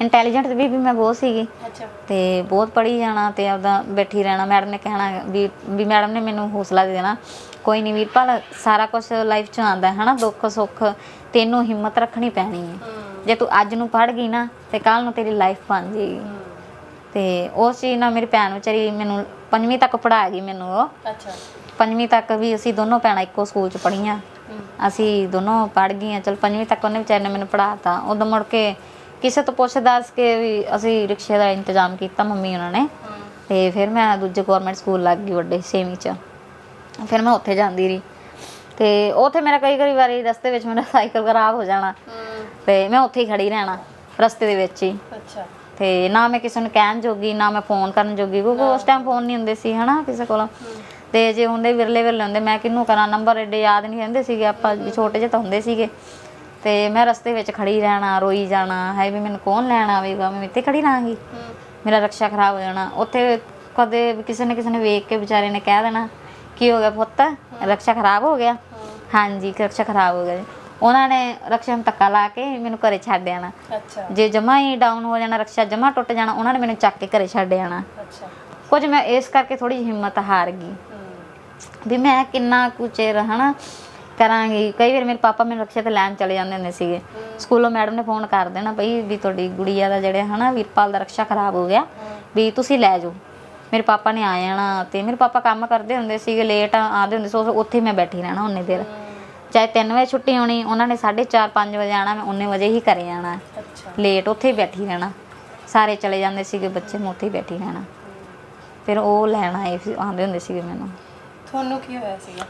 ਇੰਟੈਲੀਜੈਂਟ ਵੀ ਵੀ ਮੈਂ ਬਹੁਤ ਸੀਗੀ। ਅੱਛਾ। ਤੇ ਬਹੁਤ ਪੜ੍ਹੀ ਜਾਣਾ ਤੇ ਆਪਦਾ ਬੈਠੀ ਰਹਿਣਾ। ਮੈਡਮ ਨੇ ਕਹਿਣਾ ਵੀ ਵੀ ਮੈਡਮ ਨੇ ਮੈਨੂੰ ਹੌਸਲਾ ਦੇ ਦੇਣਾ। ਕੋਈ ਨਹੀਂ ਵੀਰਪਾਲ ਸਾਰਾ ਕੁਝ ਲਾਈਫ 'ਚ ਆਉਂਦਾ ਹੈ ਹਨਾ? ਦੁੱਖ ਸੁੱਖ ਤੈਨੂੰ ਹਿੰਮਤ ਰੱਖਣੀ ਪੈਣੀ ਹੈ। ਜੇ ਤੂੰ ਅੱਜ ਨੂੰ ਪੜ੍ਹ ਗਈ ਨਾ ਤੇ ਕੱਲ ਨੂੰ ਤੇਰੀ ਲਾਈਫ ਬਣ ਜਾਏਗੀ। ਹੂੰ। ਤੇ ਉਸ ਚੀਜ਼ ਨਾਲ ਮੇਰੀ ਭੈਣ ਵਿਚਾਰੀ ਮੈਨੂੰ ਪੰਜਵੀਂ ਤੱਕ ਪੜ੍ਹਾ ਗਈ ਮੈਨੂੰ ਉਹ। ਅੱਛਾ। ਪੰਜਵੀਂ ਤੱਕ ਵੀ ਅਸੀਂ ਦੋਨੋਂ ਭੈਣਾਂ ਇੱਕੋ ਸਕੂਲ 'ਚ ਪੜ੍ਹੀਆਂ। ਹੂੰ ਅਸੀਂ ਦੋਨੋਂ ਪੜ੍ਹ ਗਈਆਂ। ਚਲ ਪੰਜਵੀਂ ਤੱਕ ਉਹਨੇ ਵਿਚਾਰੇ ਨੇ ਮੈਨੂੰ ਪੜ੍ਹਾਤਾ। ਉਦੋਂ ਮੁੜ ਕੇ ਕਿਸੇ ਤੋਂ ਪੁੱਛ ਦੱਸ ਕੇ ਵੀ ਅਸੀਂ ਰਿਕਸ਼ੇ ਦਾ ਇੰਤਜ਼ਾਮ ਕੀਤਾ ਮੰਮੀ ਉਹਨਾਂ ਨੇ। ਤੇ ਫਿਰ ਮੈਂ ਦੂਜੇ ਗਵਰਨਮੈਂਟ ਸਕੂਲ ਲੱਗ ਗਈ ਵੱਡੇ ਛੇਵੀਂ 'ਚ। ਫਿਰ ਮੈਂ ਉੱਥੇ ਜਾਂਦੀ ਰਹੀ। ਤੇ ਉੱਥੇ ਮੇਰਾ ਕਈ ਕਈ ਵਾਰੀ ਰਸਤੇ ਵਿੱਚ ਮੇਰਾ ਸਾਈਕਲ ਖਰਾਬ ਹੋ ਜਾਣਾ। ਤੇ ਮੈਂ ਉੱਥੇ ਹੀ ਖੜੀ ਰਹਿਣਾ ਰਸਤੇ ਦੇ ਵਿੱਚ ਹੀ। ਅੱਛਾ। ਤੇ ਨਾ ਮੈਂ ਕਿਸੇ ਨੂੰ ਕਹਿਣ ਜੋਗੀ ਨਾ ਮੈਂ ਫੋਨ ਕਰਨ ਜੋਗੀ। ਕਿਉਂਕਿ ਉਸ ਟਾਈਮ ਫੋਨ ਨਹੀਂ ਹੁੰਦੇ ਸੀ ਹਨਾ ਕਿਸੇ ਕੋਲ। ਤੇ ਜੇ ਹੁੰਦੇ ਵਿਰਲੇ ਵਿਰਲੇ ਹੁੰਦੇ ਮੈਂ ਕਿਹਨੂੰ ਕਰਾਂ? ਨੰਬਰ ਏਡੇ ਯਾਦ ਨਹੀਂ ਰਹਿੰਦੇ ਸੀਗੇ ਆਪਾਂ ਵੀ ਛੋਟੇ ਜਿਹੇ ਤਾਂ ਹੁੰਦੇ ਸੀਗੇ। ਤੇ ਮੈਂ ਰਸਤੇ ਵਿੱਚ ਖੜੀ ਰਹਿਣਾ ਰੋਈ ਜਾਣਾ ਹੈ ਵੀ ਮੈਨੂੰ ਕੌਣ ਲੈਣ ਆਵੇਗਾ? ਮੈਂ ਇੱਥੇ ਖੜੀ ਰਹਾਂਗੀ। ਮੇਰਾ ਰਕਸ਼ਾ ਖਰਾਬ ਹੋ ਜਾਣਾ। ਉੱਥੇ ਕਦੇ ਕਿਸੇ ਨੇ ਕਿਸੇ ਨੇ ਵੇਖ ਕੇ ਵਿਚਾਰੇ ਨੇ ਕਹਿ ਦੇਣਾ ਕੀ ਹੋ ਗਿਆ ਪੁੱਤ? ਰਕਸ਼ਾ ਖਰਾਬ ਹੋ ਗਿਆ? ਹਾਂਜੀ ਰਕਸ਼ਾ ਖਰਾਬ ਹੋ ਗਿਆ ਜੀ। ਉਹਨਾਂ ਨੇ ਰਕਸ਼ਾ ਨੂੰ ਧੱਕਾ ਲਾ ਕੇ ਮੈਨੂੰ ਘਰੇ ਛੱਡ ਆਣਾ ਅੱਛਾ। ਜੇ ਜਮਾ ਹੀ ਡਾਊਨ ਹੋ ਜਾਣਾ ਰਕਸ਼ਾ ਜਮਾ ਟੁੱਟ ਜਾਣਾ ਉਹਨਾਂ ਨੇ ਮੈਨੂੰ ਚੱਕ ਕੇ ਘਰੇ ਛੱਡ ਜਾਣਾ ਅੱਛਾ। ਕੁਝ ਮੈਂ ਇਸ ਕਰਕੇ ਥੋੜੀ ਜਿਹੀ ਹਿੰਮਤ ਹਾਰ ਗਈ। ਵੀ ਮੈਂ ਕਿੰਨਾ ਕੁ ਚਿਰ ਹਨਾ ਕਰਾਂਗੀ। ਕਈ ਵਾਰ ਮੇਰੇ ਪਾਪਾ ਮੈਨੂੰ ਰਕਸ਼ੇ ਤੇ ਲੈਣ ਚਲੇ ਜਾਂਦੇ ਹੁੰਦੇ ਸੀਗੇ। ਸਕੂਲੋਂ ਮੈਡਮ ਨੇ ਫੋਨ ਕਰ ਦੇਣਾ ਬਈ ਵੀ ਤੁਹਾਡੀ ਗੁੜੀਆ ਦਾ ਜਿਹੜੇ ਹਨਾ ਵੀਰਪਾਲ ਦਾ ਰਕਸ਼ਾ ਖਰਾਬ ਹੋ ਗਿਆ ਵੀ ਤੁਸੀਂ ਲੈ ਜਾਓ। ਮੇਰੇ ਪਾਪਾ ਨੇ ਆ ਜਾਣਾ ਤੇ ਮੇਰੇ ਪਾਪਾ ਕੰਮ ਕਰਦੇ ਹੁੰਦੇ ਸੀਗੇ ਲੇਟ ਆਉਂਦੇ ਹੁੰਦੇ ਸੀ ਉਸ- ਉੱਥੇ ਮੈਂ ਬੈਠੀ ਰਹਿਣਾ ਉਹਨੇ ਦੇਰ। ਚਾਹੇ 3 ਵਜੇ ਛੁੱਟੀ ਹੋਣੀ ਉਹਨਾਂ ਨੇ 4:30 5 ਵਜੇ ਆਣਾ ਮੈਂ ਉਹਨੇ ਵਜੇ ਹੀ ਘਰੇ ਆਣਾ। ਅੱਛਾ। ਲੇਟ ਉੱਥੇ ਹੀ ਬੈਠੀ ਰਹਿਣਾ। ਸਾਰੇ ਚਲੇ ਜਾਂਦੇ ਸੀਗੇ ਬੱਚੇ ਮੈਂ ਉੱਥੇ ਹੀ ਬੈਠੀ ਰਹਿਣਾ। ਫਿਰ ਉਹ ਲੈਣ ਆਏ ਸੀ ਆਉਂਦੇ ਹੁੰਦੇ ਸੀਗੇ ਮੈਨੂੰ। ਤੁਹਾਨੂੰ ਕੀ ਹੋਇਆ ਸੀਗਾ?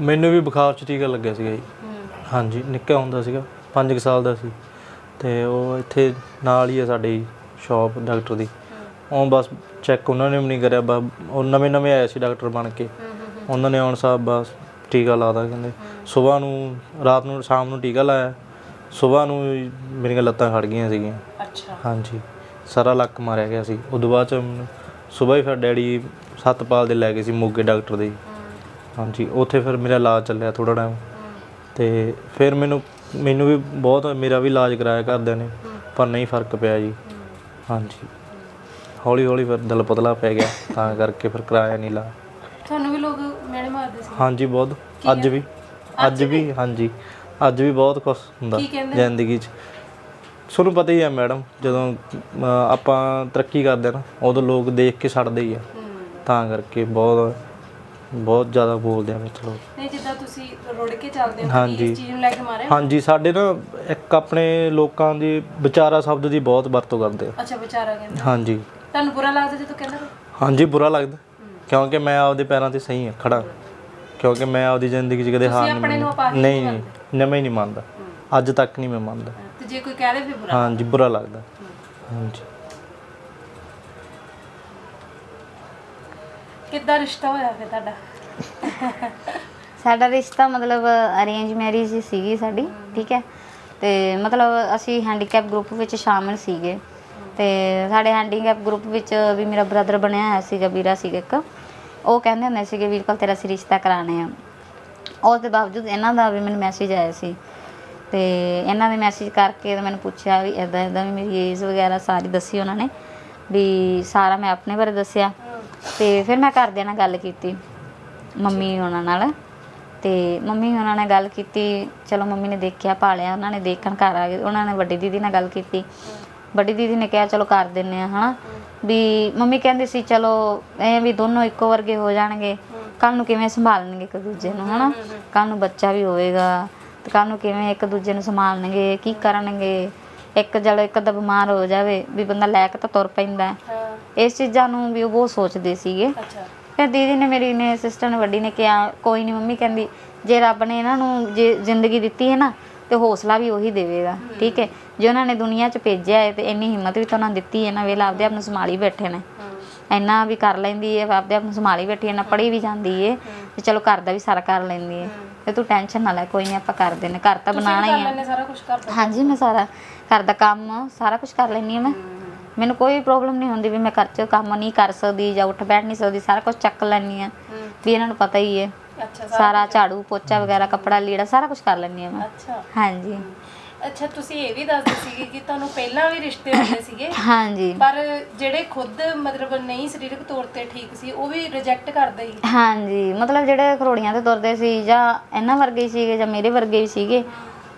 ਮੈਨੂੰ ਵੀ ਬੁਖਾਰ ਚ ਟੀਕਾ ਲੱਗਿਆ ਸੀਗਾ ਜੀ। ਹੂੰ। ਹਾਂਜੀ ਨਿੱਕਾ ਹੁੰਦਾ ਸੀਗਾ 5 ਸਾਲ ਦਾ ਸੀ। ਤੇ ਉਹ ਇੱਥੇ ਨਾਲ ਹੀ ਹੈ ਸਾਡੀ ਸ਼ਾਪ ਡਾਕਟਰ ਦੀ। ਉਹ ਬਸ ਚੈੱਕ ਉਹਨਾਂ ਨੇ ਵੀ ਨਹੀਂ ਕਰਿਆ ਬਸ ਉਹ ਨਵੇਂ ਨਵੇਂ ਆਏ ਸੀ ਡਾਕਟਰ ਬਣ ਕੇ। ਉਹਨਾਂ ਨੇ ਆਉਣ ਸਾਹਿਬ ਬਸ ਟੀਕਾ ਲਾਦਾ ਕਹਿੰਦੇ ਸਵੇਰ ਨੂੰ ਰਾਤ ਨੂੰ ਸ਼ਾਮ ਨੂੰ ਟੀਕਾ ਲਾਇਆ। ਸਵੇਰ ਨੂੰ ਹੀ ਮੇਰੀਆਂ ਲੱਤਾਂ ਖੜ ਗਈਆਂ ਸੀਗੀਆਂ। ਅੱਛਾ। ਹਾਂਜੀ ਸਾਰਾ ਲੱਕ ਮਾਰਿਆ ਗਿਆ ਸੀ। ਉਦੋਂ ਬਾਅਦ ਚ ਸਵੇਰ ਹੀ ਫਿਰ ਡੈਡੀ ਸਤਪਾਲ ਦੇ ਲੈ ਗਏ ਸੀ ਮੋਗੇ ਡਾਕਟਰ ਦੇ। ਹਾਂਜੀ ਉੱਥੇ ਫਿਰ ਮੇਰਾ ਇਲਾਜ ਚੱਲਿਆ ਥੋੜਾ ਟਾਈਮ ਤੇ ਫਿਰ ਮੈਨੂੰ ਮੈਨੂੰ ਵੀ ਬਹੁਤ ਮੇਰਾ ਵੀ ਇਲਾਜ ਕਰਾਇਆ ਘਰਦਿਆਂ ਨੇ ਪਰ ਨਹੀਂ ਫ਼ਰਕ ਪਿਆ ਜੀ। ਹਾਂਜੀ। ਹੌਲੀ ਹੌਲੀ ਫਿਰ ਦਿਲ ਪਤਲਾ ਪੈ ਗਿਆ ਤਾਂ ਕਰਕੇ ਫਿਰ ਕਰਾਇਆ ਨਹੀਂ ਲਾ ਤੁਹਾਨੂੰ ਵੀ ਲੋਕ ਮੇਲੇ ਮਾਰਦੇ ਸੀ। ਹਾਂਜੀ ਬਹੁਤ। ਅੱਜ ਵੀ ਅੱਜ ਵੀ ਹਾਂਜੀ। ਅੱਜ ਵੀ ਬਹੁਤ ਕੁਝ ਹੁੰਦਾ? ਜ਼ਿੰਦਗੀ 'ਚ। ਤੁਹਾਨੂੰ ਪਤਾ ਹੀ ਹੈ ਮੈਡਮ ਜਦੋਂ ਆਪਾਂ ਤਰੱਕੀ ਕਰਦੇ ਨਾ ਉਦੋਂ ਲੋਕ ਦੇਖ ਕੇ ਛੱਡਦੇ ਹੀ ਆ। ਤਾਂ ਕਰਕੇ ਬਹੁਤ ਬਹੁਤ ਜ਼ਿਆਦਾ ਬੋਲਦੇ ਆ ਵਿੱਚ ਲੋਕ। ਨਹੀਂ ਜਿੱਦਾਂ ਤੁਸੀਂ ਰੁੜ ਕੇ ਚੱਲਦੇ ਹੋ ਹਾਂਜੀ। ਇਸ ਚੀਜ਼ ਨੂੰ ਲੈ ਕੇ ਮਾਰੇ ਹਾਂਜੀ ਸਾਡੇ ਨਾ ਇੱਕ ਆਪਣੇ ਲੋਕਾਂ ਦੀ ਵਿਚਾਰਾ ਸ਼ਬਦ ਦੀ ਬਹੁਤ ਵਰਤੋਂ ਕਰਦੇ ਆ। ਅੱਛਾ ਵਿਚਾਰਾ ਕਹਿੰਦੇ ਹਾਂਜੀ। ਤੁਹਾਨੂੰ ਬੁਰਾ ਲੱਗਦਾ ਜਦੋਂ ਕਹਿੰਦਾ ਕੋਈ? ਹਾਂਜੀ ਬੁਰਾ ਲੱਗਦਾ। ਕਿਉਂਕਿ ਮੈਂ ਆਪਦੇ ਪੈਰਾਂ ਤੇ ਸਹੀ ਹਾਂ ਖੜਾ ਕਿਉਂਕਿ ਮੈਂ ਆਪਦੀ ਜ਼ਿੰਦਗੀ 'ਚ ਕਦੇ ਹਾਰ ਨਹੀਂ ਆਪਣੇ ਨੂੰ ਮੰਨੀ ਅਪਾਹਿਜ ਨਹੀਂ ਨਹੀਂ ਨਵੇਂ ਨਹੀਂ ਮੰਨਦਾ। ਅੱਜ ਤੱਕ ਨਹੀਂ ਮੈਂ ਮੰਨਦਾ। ਤੇ ਜੇ ਕੋਈ ਕਹਿ ਦੇ ਫਿਰ ਬੁਰਾ ਹਾਂਜੀ ਬੁਰਾ ਲੱਗਦਾ। ਹਾਂਜੀ। ਕਿੱਦਾਂ ਰਿਸ਼ਤਾ ਹੋਇਆ ਫਿਰ ਤੁਹਾਡਾ? ਸਾਡਾ ਰਿਸ਼ਤਾ ਮਤਲਬ ਅਰੇਂਜ ਮੈਰਿਜ ਸੀਗੀ ਸਾਡੀ, ਠੀਕ ਹੈ। ਤੇ ਮਤਲਬ ਅਸੀਂ ਹੈਂਡੀਕੈਪ ਗਰੁੱਪ ਵਿੱਚ ਸ਼ਾਮਿਲ ਸੀਗੇ। ਤੇ ਸਾਡੇ ਹੈਂਡੀਕੈਪ ਗਰੁੱਪ ਵਿੱਚ ਵੀ ਮੇਰਾ ਬ੍ਰਦਰ ਬਣਿਆ ਹੋਇਆ ਸੀਗਾ ਵੀਰਾ ਸੀਗਾ ਇੱਕ। ਉਹ ਕਹਿੰਦੇ ਹੁੰਦੇ ਸੀਗੇ, ਵੀਰ ਵੀਰਪਾਲ ਤੇਰਾ ਅਸੀਂ ਰਿਸ਼ਤਾ ਕਰਾਣੇ ਆ। ਉਸ ਦੇ ਬਾਵਜੂਦ ਇਹਨਾਂ ਦਾ ਵੀ ਮੈਨੂੰ ਮੈਸੇਜ ਆਇਆ ਸੀ। ਤੇ ਇਹਨਾਂ ਨੇ ਮੈਸੇਜ ਕਰਕੇ ਤੇ ਮੈਨੂੰ ਪੁੱਛਿਆ ਵੀ ਇਦਾਂ ਇਦਾਂ ਵੀ ਮੇਰੀ ਏਜ ਵਗੈਰਾ ਸਾਰੀ ਦੱਸੀ ਉਹਨਾਂ ਨੇ, ਵੀ ਸਾਰਾ ਮੈਂ ਆਪਣੇ ਬਾਰੇ ਦੱਸਿਆ। ਤੇ ਫਿਰ ਮੈਂ ਘਰਦਿਆਂ ਨਾਲ ਗੱਲ ਕੀਤੀ, ਮੰਮੀ ਉਹਨਾਂ ਨਾਲ। ਤੇ ਮੰਮੀ ਉਹਨਾਂ ਨੇ ਗੱਲ ਕੀਤੀ, ਚਲੋ ਮੰਮੀ ਨੇ ਦੇਖਿਆ, ਭਾਲਿਆ, ਉਹਨਾਂ ਨੇ ਦੇਖਣ ਘਰ ਆ ਗਏ, ਉਹਨਾਂ ਨੇ ਵੱਡੀ ਦੀਦੀ ਨਾਲ ਗੱਲ ਕੀਤੀ। ਵੱਡੀ ਦੀਦੀ ਨੇ ਕਿਹਾ, ਚਲੋ ਕਰ ਦਿੰਨੇ ਆ, ਹਨਾ? ਵੀ ਮੰਮੀ ਕਹਿੰਦੇ ਸੀ, ਚਲੋ ਐ ਵੀ ਦੋਨੋਂ ਇੱਕੋ ਵਰਗੇ ਹੋ ਜਾਣਗੇ ਕੱਲ ਨੂੰ ਕਿਵੇਂ ਸੰਭਾਲਣਗੇ ਇੱਕ ਦੂਜੇ ਨੂੰ, ਹਨਾ? ਕੱਲ ਨੂੰ ਬੱਚਾ ਵੀ ਹੋਵੇਗਾ, ਤੇ ਕੱਲ ਨੂੰ ਕਿਵੇਂ ਇੱਕ ਦੂਜੇ ਨੂੰ ਸੰਭਾਲਣਗੇ, ਕੀ ਕਰਨਗੇ? ਇੱਕ ਜਦ ਇੱਕ ਅੱਧਾ ਬਿਮਾਰ ਹੋ ਜਾਵੇ ਵੀ ਬੰਦਾ ਲੈ ਕੇ ਤਾਂ ਤੁਰ ਪੈਂਦਾ। ਹੈ। ਹਾਂ ਇਸ ਚੀਜ਼ਾਂ ਨੂੰ ਵੀ ਉਹ ਬਹੁਤ ਸੋਚਦੇ ਸੀਗੇ। ਅੱਛਾ। ਫਿਰ ਦੀਦੀ ਨੇ ਮੇਰੀ ਨੇ ਸਿਸਟਰ ਨੇ ਵੱਡੀ ਨੇ ਕਿਹਾ ਕੋਈ ਨਹੀਂ ਮੰਮੀ ਕਹਿੰਦੀ ਜੇ ਰੱਬ ਨੇ ਇਹਨਾਂ ਨੂੰ ਜੇ ਜ਼ਿੰਦਗੀ ਦਿੱਤੀ ਹੈ ਨਾ ਤੇ ਹੌਸਲਾ ਵੀ ਉਹੀ ਦੇਵੇਗਾ ਠੀਕ ਹੈ? ਜੇ ਉਹਨਾਂ ਨੇ ਦੁਨੀਆ 'ਚ ਭੇਜਿਆ ਹੈ ਤੇ ਇੰਨੀ ਹਿੰਮਤ ਵੀ ਤਾਂ ਉਹਨਾਂ ਦਿੱਤੀ ਹੈ ਨਾ ਵੇਲਾ ਆਪਦੇ ਆਪ ਨੂੰ ਸੰਭਾਲੀ ਬੈਠੇ ਨੇ। ਇੰਨਾ ਵੀ ਕਰ ਲੈਂਦੀ ਹੈ ਆਪਦੇ ਆਪ ਨੂੰ ਸੰਭਾਲੀ ਬੈਠੀ ਹੈ ਨਾ ਪੜ੍ਹੀ ਵੀ ਜਾਂਦੀ ਹੈ ਤੇ ਚਲੋ ਘਰ ਦਾ ਵੀ ਸਾਰਾ ਕਰ ਲੈਂਦੀ ਹੈ। ਤੇ ਤੂੰ ਟੈਨਸ਼ਨ ਨਾ ਲੈ ਕੋਈ ਨਹੀਂ ਆਪਾਂ ਕਰਦੇ ਨੇ। ਘਰ ਤਾਂ ਬਣਾਉਣਾ ਹੀ ਹੈ ਸਾਰਾ ਕੁਝ ਕਰਦਾ ਹਾਂਜੀ ਮੈਂ ਸਾਰਾ ਘਰ ਦਾ ਕੰਮ ਸਾਰਾ ਕੁਝ ਕਰ ਲੈਂਦੀ ਹਾਂ ਮੈਂ। ਮੈਨੂੰ ਕੋਈ ਪ੍ਰੋਬਲਮ ਨਹੀਂ ਹੁੰਦੀ ਵੀ ਮੈਂ ਘਰ 'ਚ ਕੰਮ ਨਹੀਂ ਕਰ ਸਕਦੀ ਜਾਂ ਉੱਠ ਬੈਠ ਨਹੀਂ ਸਕਦੀ ਸਾਰਾ ਕੁਝ ਚੱਕ ਲੈਂਦੀ ਹਾਂ। ਵੀ ਇਹਨਾਂ ਨੂੰ ਪਤਾ ਹੀ ਹੈ। ਅੱਛਾ ਸਾਰਾ ਝਾੜੂ ਪੋਚਾ ਵਗੈਰਾ ਕੱਪੜਾ ਲੀੜਾ ਸਾਰਾ ਕੁਝ ਕਰ ਲੈਂਦੀ ਹਾਂ ਮੈਂ। ਅੱਛਾ। ਹਾਂਜੀ। ਅੱਛਾ ਤੁਸੀਂ ਇਹ ਵੀ ਦੱਸਦੇ ਸੀਗੇ ਕਿ ਤੁਹਾਨੂੰ ਪਹਿਲਾਂ ਵੀ ਰਿਸ਼ਤੇ ਹੁੰਦੇ ਸੀਗੇ ਹਾਂਜੀ। ਪਰ ਜਿਹੜੇ ਖੁਦ ਮਤਲਬ ਨਹੀਂ ਸਰੀਰਕ ਤੌਰ ਤੇ ਠੀਕ ਸੀ ਉਹ ਵੀ ਰਿਜੈਕਟ ਕਰਦੇ ਸੀ। ਹਾਂਜੀ ਮਤਲਬ ਜਿਹੜੇ ਖਰੋੜੀਆਂ ਤੇ ਤੁਰਦੇ ਸੀ ਜਾਂ ਇਹਨਾਂ ਵਰਗੇ ਹੀ ਸੀਗੇ ਜਾਂ ਮੇਰੇ ਵਰਗੇ ਹੀ ਸੀਗੇ